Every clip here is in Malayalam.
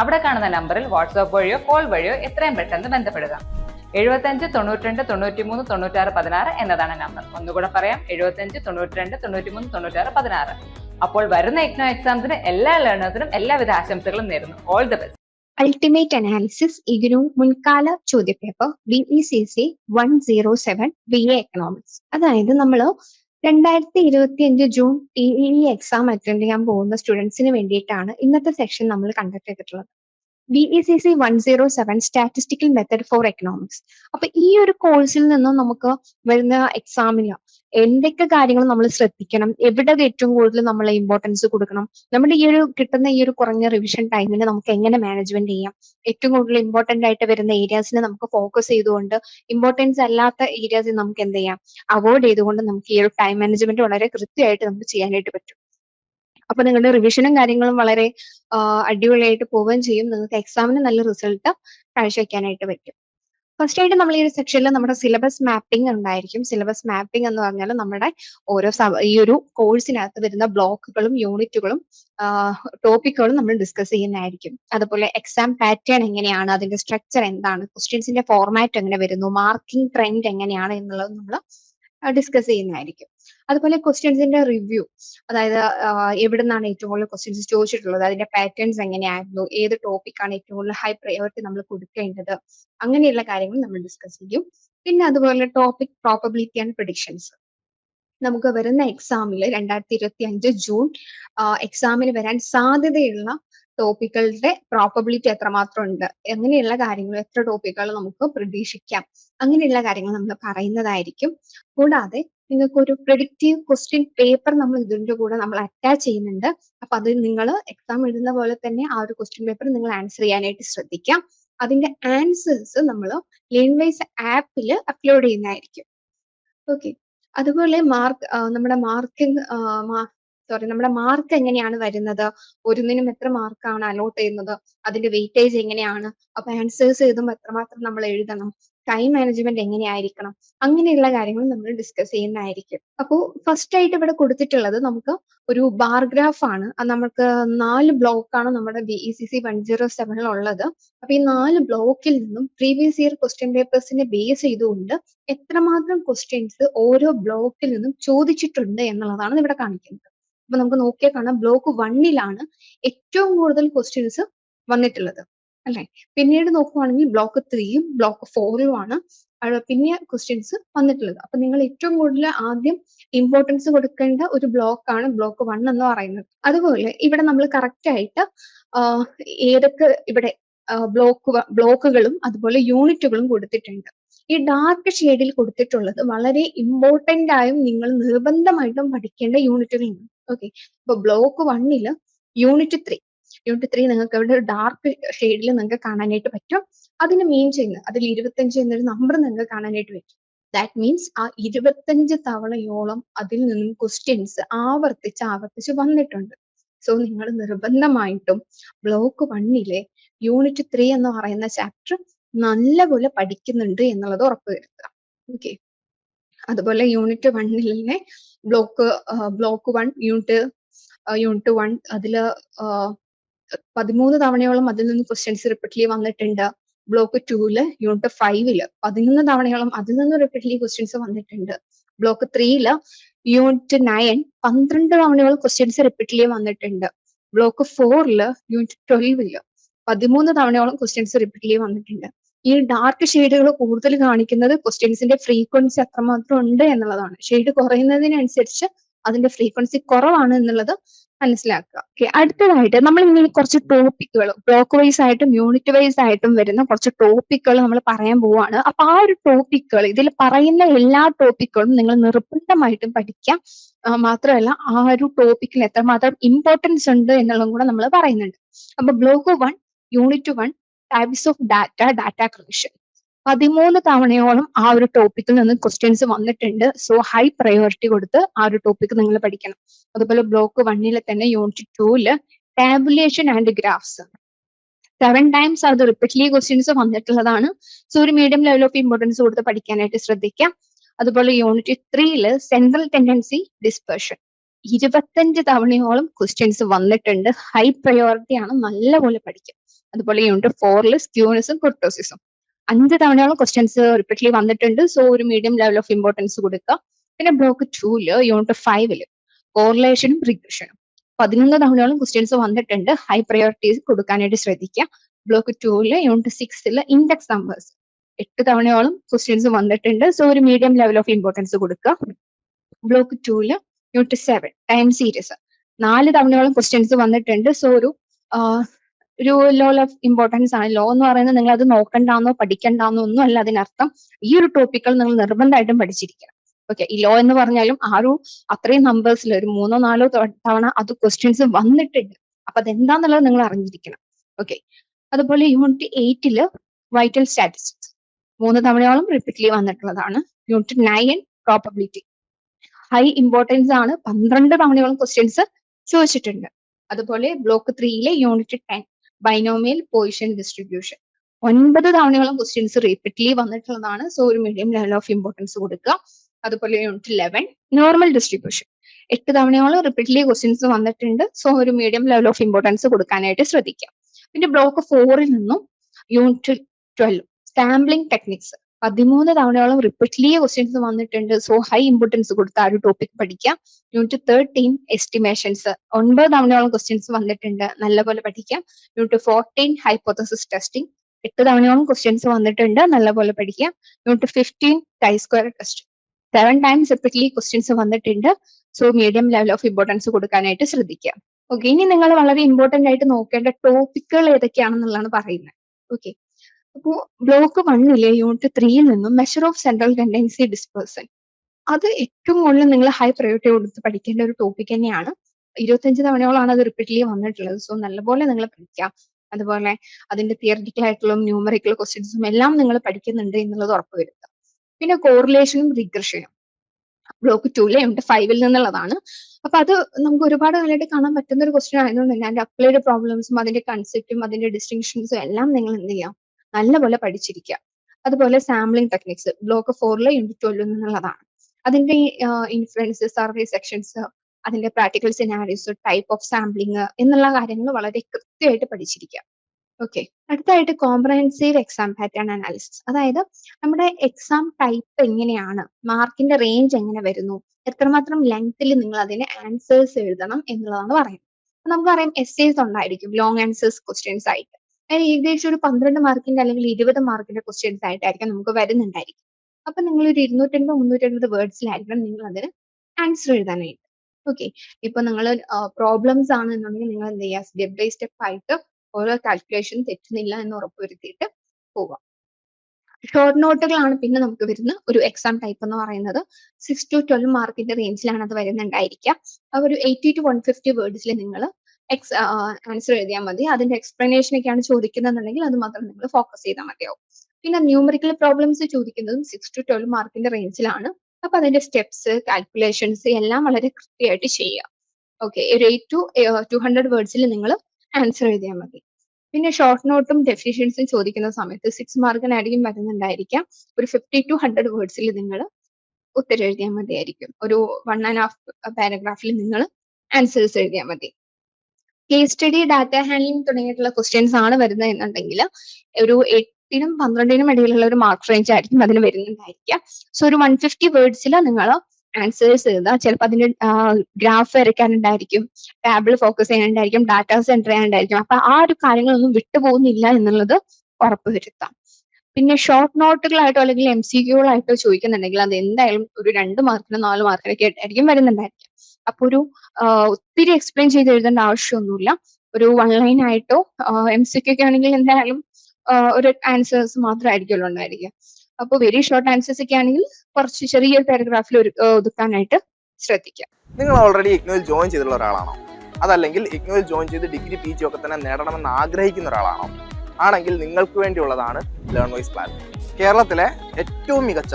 അവിടെ കാണുന്ന നമ്പറിൽ വാട്സ്ആപ്പ് വഴിയോ കോൾ വഴിയോ എത്രയും പെട്ടെന്ന് ബന്ധപ്പെടുക. എഴുപത്തഞ്ച് തൊണ്ണൂറ്റിരണ്ട് തൊണ്ണൂറ്റിമൂന്ന് തൊണ്ണൂറ്റാറ് പതിനാറ് എന്നതാണ് നമ്പർ. ഒന്നുകൂടെ പറയാം എഴുപത്തഞ്ച് തൊണ്ണൂറ്റിരണ്ട് തൊണ്ണൂറ്റിമൂന്ന് തൊണ്ണൂറ്റാറ് പതിനാറ്. അപ്പോൾ വരുന്ന എക്നോ എക്സാംസിന് എല്ലാ ലേണേഴ്സിനും എല്ലാവിധ ആശംസകളും നേരുന്നു. All the best ultimate analysis IGNOU മുൻകാല ചോദ്യപേപ്പർ B E C C one zero seven B A economics അതായത് നമ്മൾ രണ്ടായിരത്തി ഇരുപത്തി അഞ്ച് June T E exam attend ചെയ്യാൻ പോകുന്ന സ്റ്റുഡൻസിന് വേണ്ടിയിട്ടാണ് ഇന്നത്തെ സെക്ഷൻ നമ്മൾ കണ്ടക്ട് ചെയ്തിട്ടുള്ളത്. B E C C one zero seven statistical method for economics അപ്പൊ ഈ ഒരു കോഴ്സിൽ നിന്നും നമുക്ക് വരുന്ന എക്സാമിന് എന്തൊക്കെ കാര്യങ്ങൾ നമ്മൾ ശ്രദ്ധിക്കണം എവിടെ ഏറ്റവും കൂടുതൽ നമ്മൾ ഇമ്പോർട്ടൻസ് കൊടുക്കണം നമ്മുടെ ഈ ഒരു കിട്ടുന്ന ഈ ഒരു കുറഞ്ഞ റിവിഷൻ ടൈമിന് നമുക്ക് എങ്ങനെ മാനേജ്മെന്റ് ചെയ്യാം ഏറ്റവും കൂടുതൽ ഇമ്പോർട്ടന്റ് ആയിട്ട് വരുന്ന ഏരിയാസിനെ നമുക്ക് ഫോക്കസ് ചെയ്തുകൊണ്ട് ഇമ്പോർട്ടൻസ് അല്ലാത്ത ഏരിയാസിൽ നമുക്ക് എന്ത് ചെയ്യാം അവോയ്ഡ് ചെയ്തുകൊണ്ട് നമുക്ക് ഈ ഒരു ടൈം മാനേജ്മെന്റ് വളരെ കൃത്യമായിട്ട് നമുക്ക് ചെയ്യാനായിട്ട് പറ്റും. അപ്പൊ നിങ്ങളുടെ റിവിഷനും കാര്യങ്ങളും വളരെ അടിപൊളിയായിട്ട് പോവുകയും ചെയ്യും. നിങ്ങൾക്ക് എക്സാമിന് നല്ല റിസൾട്ട് കാഴ്ചവെക്കാനായിട്ട് പറ്റും. ഫസ്റ്റ് ആയിട്ട് നമ്മൾ ഈ ഒരു സെക്ഷനിൽ നമ്മുടെ സിലബസ് മാപ്പിംഗ് ഉണ്ടായിരിക്കും. സിലബസ് മാപ്പിംഗ് എന്ന് പറഞ്ഞാൽ നമ്മുടെ ഓരോ ഈ ഒരു കോഴ്സിനകത്ത് വരുന്ന ബ്ലോക്കുകളും യൂണിറ്റുകളും ടോപ്പിക്കുകളും നമ്മൾ ഡിസ്കസ് ചെയ്യുന്നതായിരിക്കും. അതുപോലെ എക്സാം പാറ്റേൺ എങ്ങനെയാണ്? അതിന്റെ സ്ട്രക്ചർ എന്താണ്? ക്വസ്റ്റ്യൻസിന്റെ ഫോർമാറ്റ് എങ്ങനെ വരുന്നു? മാർക്കിംഗ് ട്രെൻഡ് എങ്ങനെയാണ് എന്നുള്ളത് നമ്മൾ ഡിസ്കസ് ചെയ്യുന്നതായിരിക്കും. അതുപോലെ ക്വസ്റ്റ്യൻസിന്റെ റിവ്യൂ അതായത് എവിടെ നിന്നാണ് ഏറ്റവും കൂടുതൽ ക്വസ്റ്റ്യൻസ് ചോദിച്ചിട്ടുള്ളത്? അതിന്റെ പാറ്റേൺസ് എങ്ങനെയായിരുന്നു? ഏത് ടോപ്പിക്കാണ് ഏറ്റവും കൂടുതൽ ഹൈ പ്രയോറിറ്റി നമ്മൾ കൊടുക്കേണ്ടത്? അങ്ങനെയുള്ള കാര്യങ്ങൾ നമ്മൾ ഡിസ്കസ് ചെയ്യും. പിന്നെ അതുപോലെ ടോപ്പിക് പ്രോപ്പബിലിറ്റി ആൻഡ് പ്രഡിക്ഷൻസ് നമുക്ക് വരുന്ന എക്സാമിൽ രണ്ടായിരത്തി ഇരുപത്തി അഞ്ച് ജൂൺ എക്സാമിന് വരാൻ സാധ്യതയുള്ള ടോപ്പിക്കുകളുടെ പ്രോപ്പബിലിറ്റി എത്രമാത്രം ഉണ്ട് അങ്ങനെയുള്ള കാര്യങ്ങൾ എത്ര ടോപ്പിക്കുകൾ നമുക്ക് പ്രതീക്ഷിക്കാം? അങ്ങനെയുള്ള കാര്യങ്ങൾ നമ്മൾ പറയുന്നതായിരിക്കും. കൂടാതെ നിങ്ങൾക്ക് ഒരു പ്രിഡിക്റ്റീവ് ക്വസ്റ്റ്യൻ പേപ്പർ നമ്മൾ ഇതിന്റെ കൂടെ നമ്മൾ അറ്റാച്ച് ചെയ്യുന്നുണ്ട്. അപ്പൊ അത് നിങ്ങൾ എക്സാം എഴുതുന്ന പോലെ തന്നെ ആ ഒരു ക്വസ്റ്റ്യൻ പേപ്പർ നിങ്ങൾ ആൻസർ ചെയ്യാനായിട്ട് ശ്രദ്ധിക്കാം. അതിന്റെ ആൻസേഴ്സ് നമ്മൾ ലേൺവൈസ് ആപ്പിൽ അപ്ലോഡ് ചെയ്യുന്നതായിരിക്കും. ഓക്കെ അതുപോലെ മാർക്ക് നമ്മുടെ മാർക്കിംഗ് സോറി നമ്മുടെ മാർക്ക് എങ്ങനെയാണ് വരുന്നത്? ഒരുന്നിനും എത്ര മാർക്കാണ് അലോട്ട് ചെയ്യുന്നത്? അതിന്റെ വെയിറ്റേജ് എങ്ങനെയാണ്? അപ്പൊ ആൻസേഴ്സ് എഴുതുമ്പോൾ എത്രമാത്രം നമ്മൾ എഴുതണം? ടൈം മാനേജ്മെന്റ് എങ്ങനെയായിരിക്കണം? അങ്ങനെയുള്ള കാര്യങ്ങൾ നമ്മൾ ഡിസ്കസ് ചെയ്യുന്നതായിരിക്കും. അപ്പോൾ ഫസ്റ്റ് ആയിട്ട് ഇവിടെ കൊടുത്തിട്ടുള്ളത് നമുക്ക് ഒരു ബാർഗ്രാഫ് ആണ്. അത് നമുക്ക് നാല് ബ്ലോക്കാണ് നമ്മുടെ B E C C one zero സെവനിൽ ഉള്ളത്. അപ്പൊ ഈ നാല് ബ്ലോക്കിൽ നിന്നും പ്രീവിയസ് ഇയർ ക്വസ്റ്റ്യൻ പേപ്പേഴ്സിനെ ബേസ് ചെയ്തുകൊണ്ട് എത്രമാത്രം ക്വസ്റ്റ്യൻസ് ഓരോ ബ്ലോക്കിൽ നിന്നും ചോദിച്ചിട്ടുണ്ട് എന്നുള്ളതാണ് ഇവിടെ കാണിക്കുന്നത്. അപ്പൊ നമുക്ക് നോക്കിയാൽ കാണാം ബ്ലോക്ക് വണ്ണിലാണ് ഏറ്റവും കൂടുതൽ ക്വസ്റ്റ്യൻസ് വന്നിട്ടുള്ളത്. അല്ലെ? പിന്നീട് നോക്കുവാണെങ്കിൽ ബ്ലോക്ക് ത്രീയും ബ്ലോക്ക് ഫോറും ആണ് പിന്നെ ക്വസ്റ്റ്യൻസ് വന്നിട്ടുള്ളത്. അപ്പൊ നിങ്ങൾ ഏറ്റവും കൂടുതൽ ആദ്യം ഇമ്പോർട്ടൻസ് കൊടുക്കേണ്ട ഒരു ബ്ലോക്കാണ് ബ്ലോക്ക് വൺ എന്ന് പറയുന്നത്. അതുപോലെ ഇവിടെ നമ്മൾ കറക്റ്റ് ആയിട്ട് ഏതൊക്കെ ഇവിടെ ബ്ലോക്ക് ബ്ലോക്കുകളും അതുപോലെ യൂണിറ്റുകളും കൊടുത്തിട്ടുണ്ട്. ഈ ഡാർക്ക് ഷെയ്ഡിൽ കൊടുത്തിട്ടുള്ളത് വളരെ ഇമ്പോർട്ടന്റ് ആയും നിങ്ങൾ നിർബന്ധമായിട്ടും പഠിക്കേണ്ട യൂണിറ്റുകളാണ് ഓക്കെ ഇപ്പൊ ബ്ലോക്ക് വണ്ണിൽ യൂണിറ്റ് ത്രീ യൂണിറ്റ് ത്രീ നിങ്ങൾക്ക് ഇവിടെ ഡാർക്ക് ഷെയ്ഡിൽ നിങ്ങൾക്ക് കാണാനായിട്ട് പറ്റും. അതിന് മീൻ ചെയ്യുന്നത് അതിൽ ഇരുപത്തഞ്ച് എന്നൊരു നമ്പർ നിങ്ങൾക്ക് കാണാനായിട്ട് പറ്റും. ദാറ്റ് മീൻസ് ആ ഇരുപത്തഞ്ച് തവണയോളം അതിൽ നിന്നും ക്വസ്റ്റ്യൻസ് ആവർത്തിച്ച് ആവർത്തിച്ച് വന്നിട്ടുണ്ട്. സോ നിങ്ങൾ നിർബന്ധമായിട്ടും ബ്ലോക്ക് വണ്ണിലെ യൂണിറ്റ് ത്രീ എന്ന് പറയുന്ന ചാപ്റ്റർ നല്ലപോലെ പഠിക്കുന്നുണ്ട് എന്നുള്ളത് ഉറപ്പുവരുത്തുക ഓക്കെ അതുപോലെ യൂണിറ്റ് വണ്ണിലെ block block one unit unit one അതിൽ പതിമൂന്ന് തവണയോളം അതിൽ നിന്ന് ക്വസ്റ്റ്യൻസ് റിപ്പീറ്റ്ലി വന്നിട്ടുണ്ട്. ബ്ലോക്ക് ടൂൽ യൂണിറ്റ് ഫൈവിൽ പതിനൊന്ന് തവണയോളം അതിൽ നിന്ന് റിപ്പീറ്റ്ലി ക്വസ്റ്റ്യൻസ് വന്നിട്ടുണ്ട്. ബ്ലോക്ക് ത്രീയിൽ യൂണിറ്റ് നയൻ പന്ത്രണ്ട് തവണയോളം ക്വസ്റ്റ്യൻസ് റിപ്പീറ്റ്ലി വന്നിട്ടുണ്ട്. ബ്ലോക്ക് ഫോറിൽ യൂണിറ്റ് ട്വൽവിൽ പതിമൂന്ന് തവണയോളം ക്വസ്റ്റ്യൻസ് റിപ്പീറ്റ്ലി വന്നിട്ടുണ്ട്. ഈ ഡാർക്ക് ഷെയ്ഡുകൾ കൂടുതൽ കാണിക്കുന്നത് ക്വസ്റ്റ്യൻസിന്റെ ഫ്രീക്വൻസി അത്രമാത്രം ഉണ്ട് എന്നുള്ളതാണ്. ഷെയ്ഡ് കുറയുന്നതിനനുസരിച്ച് അതിന്റെ ഫ്രീക്വൻസി കുറവാണ് എന്നുള്ളത് മനസ്സിലാക്കുക. ഓക്കെ അടുത്തതായിട്ട് നമ്മൾ ഇങ്ങനെ കുറച്ച് ടോപ്പിക്കുകൾ ബ്ലോക്ക് വൈസ് ആയിട്ടും യൂണിറ്റ് വൈസ് ആയിട്ടും വരുന്ന കുറച്ച് ടോപ്പിക്കുകൾ നമ്മൾ പറയാൻ പോവാണ്. അപ്പൊ ആ ഒരു ടോപ്പിക്കുകൾ ഇതിൽ പറയുന്ന എല്ലാ ടോപ്പിക്കുകളും നിങ്ങൾ നിർബന്ധമായിട്ടും പഠിക്കാം. മാത്രമല്ല ആ ഒരു ടോപ്പിക്കിന് എത്രമാത്രം ഇമ്പോർട്ടൻസ് ഉണ്ട് എന്നുള്ളതും കൂടെ നമ്മൾ പറയുന്നുണ്ട്. അപ്പൊ block one unit one types of data data collection പതിമൂന്ന് തവണയോളം ആ ഒരു ടോപ്പിക്കിൽ നിന്ന് ക്വസ്റ്റ്യൻസ് വന്നിട്ടുണ്ട്. സോ ഹൈ പ്രയോറിറ്റി കൊടുത്ത് ആ ഒരു ടോപ്പിക് നിങ്ങൾ പഠിക്കണം. അതുപോലെ ബ്ലോക്ക് വണ്ണിലെ തന്നെ unit tool tabulation and graphs seven times അത് റിപ്പീറ്റ്ലി ക്വസ്റ്റ്യൻസ് വന്നിട്ടുള്ളതാണ്. സോ ഒരു മീഡിയം ലെവൽ ഓഫ് ഇമ്പോർട്ടൻസ് കൊടുത്ത് പഠിക്കാനായിട്ട് ശ്രദ്ധിക്കാം. അതുപോലെ യൂണിറ്റ് ത്രീയിൽ സെൻട്രൽ ടെൻഡൻസി ഡിസ്പെർഷൻ ഇരുപത്തഞ്ച് തവണയോളം ക്വസ്റ്റ്യൻസ് വന്നിട്ടുണ്ട്. ഹൈ പ്രയോറിറ്റി ആണ്. നല്ലപോലെ പഠിക്കും. അതുപോലെ യൂണിറ്റ് ഫോറിൽ സ്ക്യൂനിസും കുർട്ടോസിസും അഞ്ച് തവണയോളം ക്വസ്റ്റ്യൻസ് റിപ്പീറ്റ്ലി വന്നിട്ടുണ്ട്. സോ ഒരു മീഡിയം ലെവൽ ഓഫ് ഇമ്പോർട്ടൻസ് കൊടുക്കുക പിന്നെ ബ്ലോക്ക് ടൂൽ യൂണിറ്റ് ഫൈവിൽ കോറിലേഷനും റിഗ്രഷനും പതിനൊന്ന് തവണയോളം ക്വസ്റ്റ്യൻസ് വന്നിട്ടുണ്ട്. ഹൈ പ്രയോറിറ്റീസ് കൊടുക്കാനായിട്ട് ശ്രദ്ധിക്കുക. ബ്ലോക്ക് ടൂൽ യൂണിറ്റ് സിക്സിൽ ഇൻഡെക്സ് നമ്പേഴ്സ് എട്ട് തവണയോളം ക്വസ്റ്റ്യൻസ് വന്നിട്ടുണ്ട്. സോ ഒരു മീഡിയം ലെവൽ ഓഫ് ഇമ്പോർട്ടൻസ് കൊടുക്കുക. ബ്ലോക്ക് ടൂൽ യൂണിറ്റ് സെവൻ ടൈം സീരീസ് നാല് തവണയോളം ക്വസ്റ്റ്യൻസ് വന്നിട്ടുണ്ട്. സോ ഒരു ഒരു ലോ ഓഫ് ഇമ്പോർട്ടൻസ് ആണ്. ലോ എന്ന് പറയുന്നത് നിങ്ങൾ അത് നോക്കണ്ടാന്നോ പഠിക്കണ്ടാന്നോ ഒന്നും അല്ല അതിനർത്ഥം. ഈ ഒരു ടോപ്പിക്കുകൾ നിങ്ങൾ നിർബന്ധമായിട്ടും പഠിച്ചിരിക്കണം. ഓക്കെ ഈ ലോ എന്ന് പറഞ്ഞാലും ആ ഒരു അത്രയും നമ്പേഴ്സിൽ ഒരു മൂന്നോ നാലോ തവണ അത് ക്വസ്റ്റ്യൻസ് വന്നിട്ടുണ്ട്. അപ്പൊ അതെന്താന്നുള്ളത് നിങ്ങൾ അറിഞ്ഞിരിക്കണം. ഓക്കെ അതുപോലെ യൂണിറ്റ് എയ്റ്റിൽ വൈറ്റൽ സ്റ്റാറ്റിസ്റ്റിക്സ് മൂന്ന് തവണയോളം റിപ്പീറ്റ്ലി വന്നിട്ടുള്ളതാണ്. Unit nine probability high importance ആണ്. പന്ത്രണ്ട് തവണയോളം ക്വസ്റ്റ്യൻസ് ചോദിച്ചിട്ടുണ്ട്. അതുപോലെ block ത്രീയിലെ unit ten binomial poisson distribution ഒൻപത് തവണയോളം ക്വസ്റ്റ്യൻസ് റിപ്പീറ്റ്ലി വന്നിട്ടുള്ളതാണ്. സോ ഒരു മീഡിയം ലെവൽ ഓഫ് ഇമ്പോർട്ടൻസ് കൊടുക്കുക. അതുപോലെ യൂണിറ്റ് ലെവൻ നോർമൽ ഡിസ്ട്രിബ്യൂഷൻ എട്ട് തവണയോളം റിപ്പീറ്റ്ലി ക്വസ്റ്റ്യൻസ് വന്നിട്ടുണ്ട്. സോ ഒരു മീഡിയം ലെവൽ ഓഫ് ഇമ്പോർട്ടൻസ് കൊടുക്കാനായിട്ട് ശ്രദ്ധിക്കാം പിന്നെ ബ്ലോക്ക് ഫോറിൽ നിന്നും യൂണിറ്റ് ട്വൽവ് സാമ്പിളിംഗ് ടെക്നിക്സ് പതിമൂന്ന് തവണയോളം റിപ്പീറ്റ്ലി ക്വസ്റ്റ്യൻസ് വന്നിട്ടുണ്ട്. സോ ഹൈ ഇമ്പോർട്ടൻസ് കൊടുത്ത ആ ഒരു ടോപ്പിക് പഠിക്കാം. യൂണിറ്റ് തേർട്ടീൻ എസ്റ്റിമേഷൻസ് ഒൻപത് തവണയോളം ക്വസ്റ്റ്യൻസ് വന്നിട്ടുണ്ട്. നല്ലപോലെ പഠിക്കാം. യൂണിറ്റ് ഫോർട്ടീൻ ഹൈപ്പോത്തസിസ് ടെസ്റ്റിംഗ് എട്ട് തവണയോളം ക്വസ്റ്റ്യൻസ് വന്നിട്ടുണ്ട്. നല്ലപോലെ പഠിക്കാം. Unit fifteen chi square test seven times repeatedly questions വന്നിട്ടുണ്ട്. So medium level of importance കൊടുക്കാനായിട്ട് ശ്രദ്ധിക്കാം. ഓക്കെ ഇനി നിങ്ങൾ വളരെ ഇമ്പോർട്ടന്റ് ആയിട്ട് നോക്കേണ്ട ടോപ്പിക്കുകൾ ഏതൊക്കെയാണെന്നുള്ളതാണ് പറയുന്നത്. ഓക്കെ അപ്പോ ബ്ലോക്ക് വണ്ണിലെ യൂണിറ്റ് ത്രീയിൽ നിന്നും measure of central tendency dispersion അത് ഏറ്റവും കൂടുതൽ നിങ്ങൾ ഹൈ പ്രയോറിറ്റി കൊടുത്ത് പഠിക്കേണ്ട ഒരു ടോപ്പിക് തന്നെയാണ്. ഇരുപത്തഞ്ച് തവണയോളാണ് അത് റിപ്പീറ്റ്ലി വന്നിട്ടുള്ളത്. സോ നല്ലപോലെ നിങ്ങൾ പഠിക്കാം. അതുപോലെ അതിന്റെ തിയറിറ്റിക്കൽ ആയിട്ടുള്ള ന്യൂമറിക്കൽ ക്വസ്റ്റ്യൻസും എല്ലാം നിങ്ങൾ പഠിക്കുന്നുണ്ട് എന്നുള്ളത് ഉറപ്പുവരുത്തുക പിന്നെ കോറിലേഷനും റിഗ്രഷനും ബ്ലോക്ക് ടൂലെ ഉണ്ട് ഫൈവിൽ നിന്നുള്ളതാണ്. അപ്പൊ അത് നമുക്ക് ഒരുപാട് കാലമായിട്ട് കാണാൻ പറ്റുന്ന ഒരു ക്വസ്റ്റ്യൻ ആയതുകൊണ്ട് തന്നെ അതിന്റെ അപ്ലൈഡ് പ്രോബ്ലംസും അതിന്റെ കൺസെപ്റ്റും അതിന്റെ ഡിസ്റ്റിങ്ഷൻസും എല്ലാം നിങ്ങൾ എന്ത് ചെയ്യാം? നല്ലപോലെ പഠിച്ചിരിക്കുക അതുപോലെ സാമ്പിളിംഗ് ടെക്നിക്സ് ബ്ലോക്ക് ഫോറിലെ യൂണിറ്റ് ട്വൽവിൽ നിന്നുള്ളതാണ് അതിന്റെ ഇൻഫ്ലുവൻസ് സർവേ സെക്ഷൻസ് അതിന്റെ practical scenarios type of sampling എന്നുള്ള കാര്യങ്ങൾ വളരെ കൃത്യമായിട്ട് പഠിച്ചിരിക്കുക ഓക്കെ അടുത്തായിട്ട് കോംപ്രഹെൻസീവ് എക്സാം പാറ്റേൺ അനാലിസിസ് അതായത് നമ്മുടെ എക്സാം ടൈപ്പ് എങ്ങനെയാണ് മാർക്കിന്റെ റേഞ്ച് എങ്ങനെ വരുന്നു എത്രമാത്രം ലെങ്ത്തിൽ നിങ്ങൾ അതിന് ആൻസേഴ്സ് എഴുതണം എന്നുള്ളതാണ് പറയുന്നത്. നമുക്കറിയാം എസ്സേസ് ഉണ്ടായിരിക്കും ലോങ് ആൻസേഴ്സ് ക്വസ്റ്റ്യൻസ് ആയിട്ട്. ഏകദേശം ഒരു പന്ത്രണ്ട് മാർക്കിന്റെ അല്ലെങ്കിൽ ഇരുപത് മാർക്കിന്റെ ക്വസ്റ്റ്യൻസ് ആയിട്ടായിരിക്കും നമുക്ക് വരുന്നുണ്ടായിരിക്കും. അപ്പൊ നിങ്ങൾ ഒരു ഇരുന്നൂറ്റൻപത് മുന്നൂറ്റൻപത് വേർഡ്സിലായിരിക്കണം നിങ്ങൾ അതിന് ആൻസർ എഴുതാനായിട്ട്. ഓക്കെ ഇപ്പൊ നിങ്ങൾ പ്രോബ്ലംസ് ആണ് എന്നുണ്ടെങ്കിൽ നിങ്ങൾ എന്ത് ചെയ്യുക? സ്റ്റെപ്പ് ബൈ സ്റ്റെപ്പ് ആയിട്ട് ഓരോ കാൽക്കുലേഷൻ തെറ്റുന്നില്ല എന്ന് ഉറപ്പുവരുത്തിയിട്ട് പോവാം ഷോർട്ട് നോട്ടുകളാണ് പിന്നെ നമുക്ക് വരുന്ന ഒരു എക്സാം ടൈപ്പ് എന്ന് പറയുന്നത്. സിക്സ് ടു ട്വൽവ് മാർക്കിന്റെ റേഞ്ചിലാണ് അത് വരുന്നുണ്ടായിരിക്കുക. ആ ഒരു എയ്റ്റി ടു വൺ ഫിഫ്റ്റി വേർഡ്സിൽ നിങ്ങൾ എക്സ് ആൻസർ എഴുതിയാൽ മതി. അതിന്റെ എക്സ്പ്ലനേഷൻ ഒക്കെയാണ് ചോദിക്കുന്നതെന്നുണ്ടെങ്കിൽ അത് മാത്രം നിങ്ങൾ ഫോക്കസ് ചെയ്താൽ മതിയാവും. പിന്നെ ന്യൂമറിക്കൽ പ്രോബ്ലംസ് ചോദിക്കുന്നതും സിക്സ് ടു ട്വൽവ് മാർക്കിന്റെ റേഞ്ചിലാണ് അപ്പൊ അതിന്റെ സ്റ്റെപ്സ് കാൽക്കുലേഷൻസ് എല്ലാം വളരെ കൃത്യമായിട്ട് ചെയ്യുക ഓക്കെ ഒരു എയ്റ്റ് ടു ടു ഹൺഡ്രഡ് വേർഡ്സിൽ നിങ്ങൾ ആൻസർ എഴുതിയാൽ മതി. പിന്നെ ഷോർട്ട് നോട്ടും ഡെഫിഷ്യൻസും ചോദിക്കുന്ന സമയത്ത് സിക്സ് മാർക്കിനായിരിക്കും വരുന്നുണ്ടായിരിക്കാം. ഒരു ഫിഫ്റ്റി ടു ഹൺഡ്രഡ് വേർഡ്സിൽ നിങ്ങൾ ഉത്തരം എഴുതിയാൽ മതിയായിരിക്കും. ഒരു വൺ ആൻഡ് ഹാഫ് പാരഗ്രാഫിൽ നിങ്ങൾ ആൻസേഴ്സ് എഴുതിയാൽ മതി. കേസ് സ്റ്റഡി ഡാറ്റ ഹാൻഡ്ലിംഗ് തുടങ്ങിയിട്ടുള്ള ക്വസ്റ്റ്യൻസ് ആണ് വരുന്നത് എന്നുണ്ടെങ്കിൽ ഒരു എട്ടിനും പന്ത്രണ്ടിനും ഇടയിലുള്ള ഒരു മാർക്ക് റേഞ്ച് ആയിരിക്കും അതിന് വരുന്നുണ്ടായിരിക്കുക. സോ ഒരു വൺ ഫിഫ്റ്റി വേർഡ്സിൽ നിങ്ങൾ ആൻസേഴ്സ് എഴുതുക. ചിലപ്പോൾ അതിന്റെ ഗ്രാഫ് വരയ്ക്കാനുണ്ടായിരിക്കും ടാബിൾ ഫോക്കസ് ചെയ്യാനുണ്ടായിരിക്കും ഡാറ്റാസ് എന്റർ ചെയ്യാനുണ്ടായിരിക്കും. അപ്പൊ ആ ഒരു കാര്യങ്ങളൊന്നും വിട്ടുപോകുന്നില്ല എന്നുള്ളത് ഉറപ്പ് ഉറപ്പുവരുത്താം. പിന്നെ ഷോർട്ട് നോട്ടുകളായിട്ടോ അല്ലെങ്കിൽ എം സി ക്യൂകളായിട്ടോ ചോദിക്കുന്നുണ്ടെങ്കിൽ അത് എന്തായാലും ഒരു രണ്ട് മാർക്കിനോ നാല് മാർക്കിനൊക്കെ ആയിരിക്കും വരുന്നുണ്ടായിരിക്കും അപ്പൊ ഒരു ഒത്തിരി എക്സ്പ്ലെയിൻ ചെയ്ത് എഴുതേണ്ട ആവശ്യമൊന്നുമില്ല. ഒരു വൺ ലൈൻ ആയിട്ടോ എം സി ക്യൂ ഒക്കെ ആണെങ്കിൽ എന്തായാലും ഒരു ആൻസേഴ്സ് മാത്രമായിരിക്കുമല്ലോ ഉണ്ടായിരിക്കുക. അപ്പോൾ വെരി ഷോർട്ട് ആൻസേഴ്സ് ഒക്കെ ആണെങ്കിൽ കുറച്ച് ചെറിയൊരു പാരഗ്രാഫിൽ ഒതുക്കാനായിട്ട് ശ്രദ്ധിക്കുക നിങ്ങൾ ഓൾറെഡി ഇഗ്നോയിൽ ജോയിൻ ചെയ്തിട്ടുള്ള ഒരാളാണോ? അതല്ലെങ്കിൽ ഇഗ്നോയിൽ ജോയിൻ ചെയ്ത് ഡിഗ്രി പി ജി ഒക്കെ തന്നെ നേടണമെന്ന് ആഗ്രഹിക്കുന്ന ഒരാളാണോ? ആണെങ്കിൽ നിങ്ങൾക്ക് വേണ്ടിയുള്ളതാണ് ലേൺ വൈസ് പ്ലാൻ കേരളത്തിലെ ഏറ്റവും മികച്ച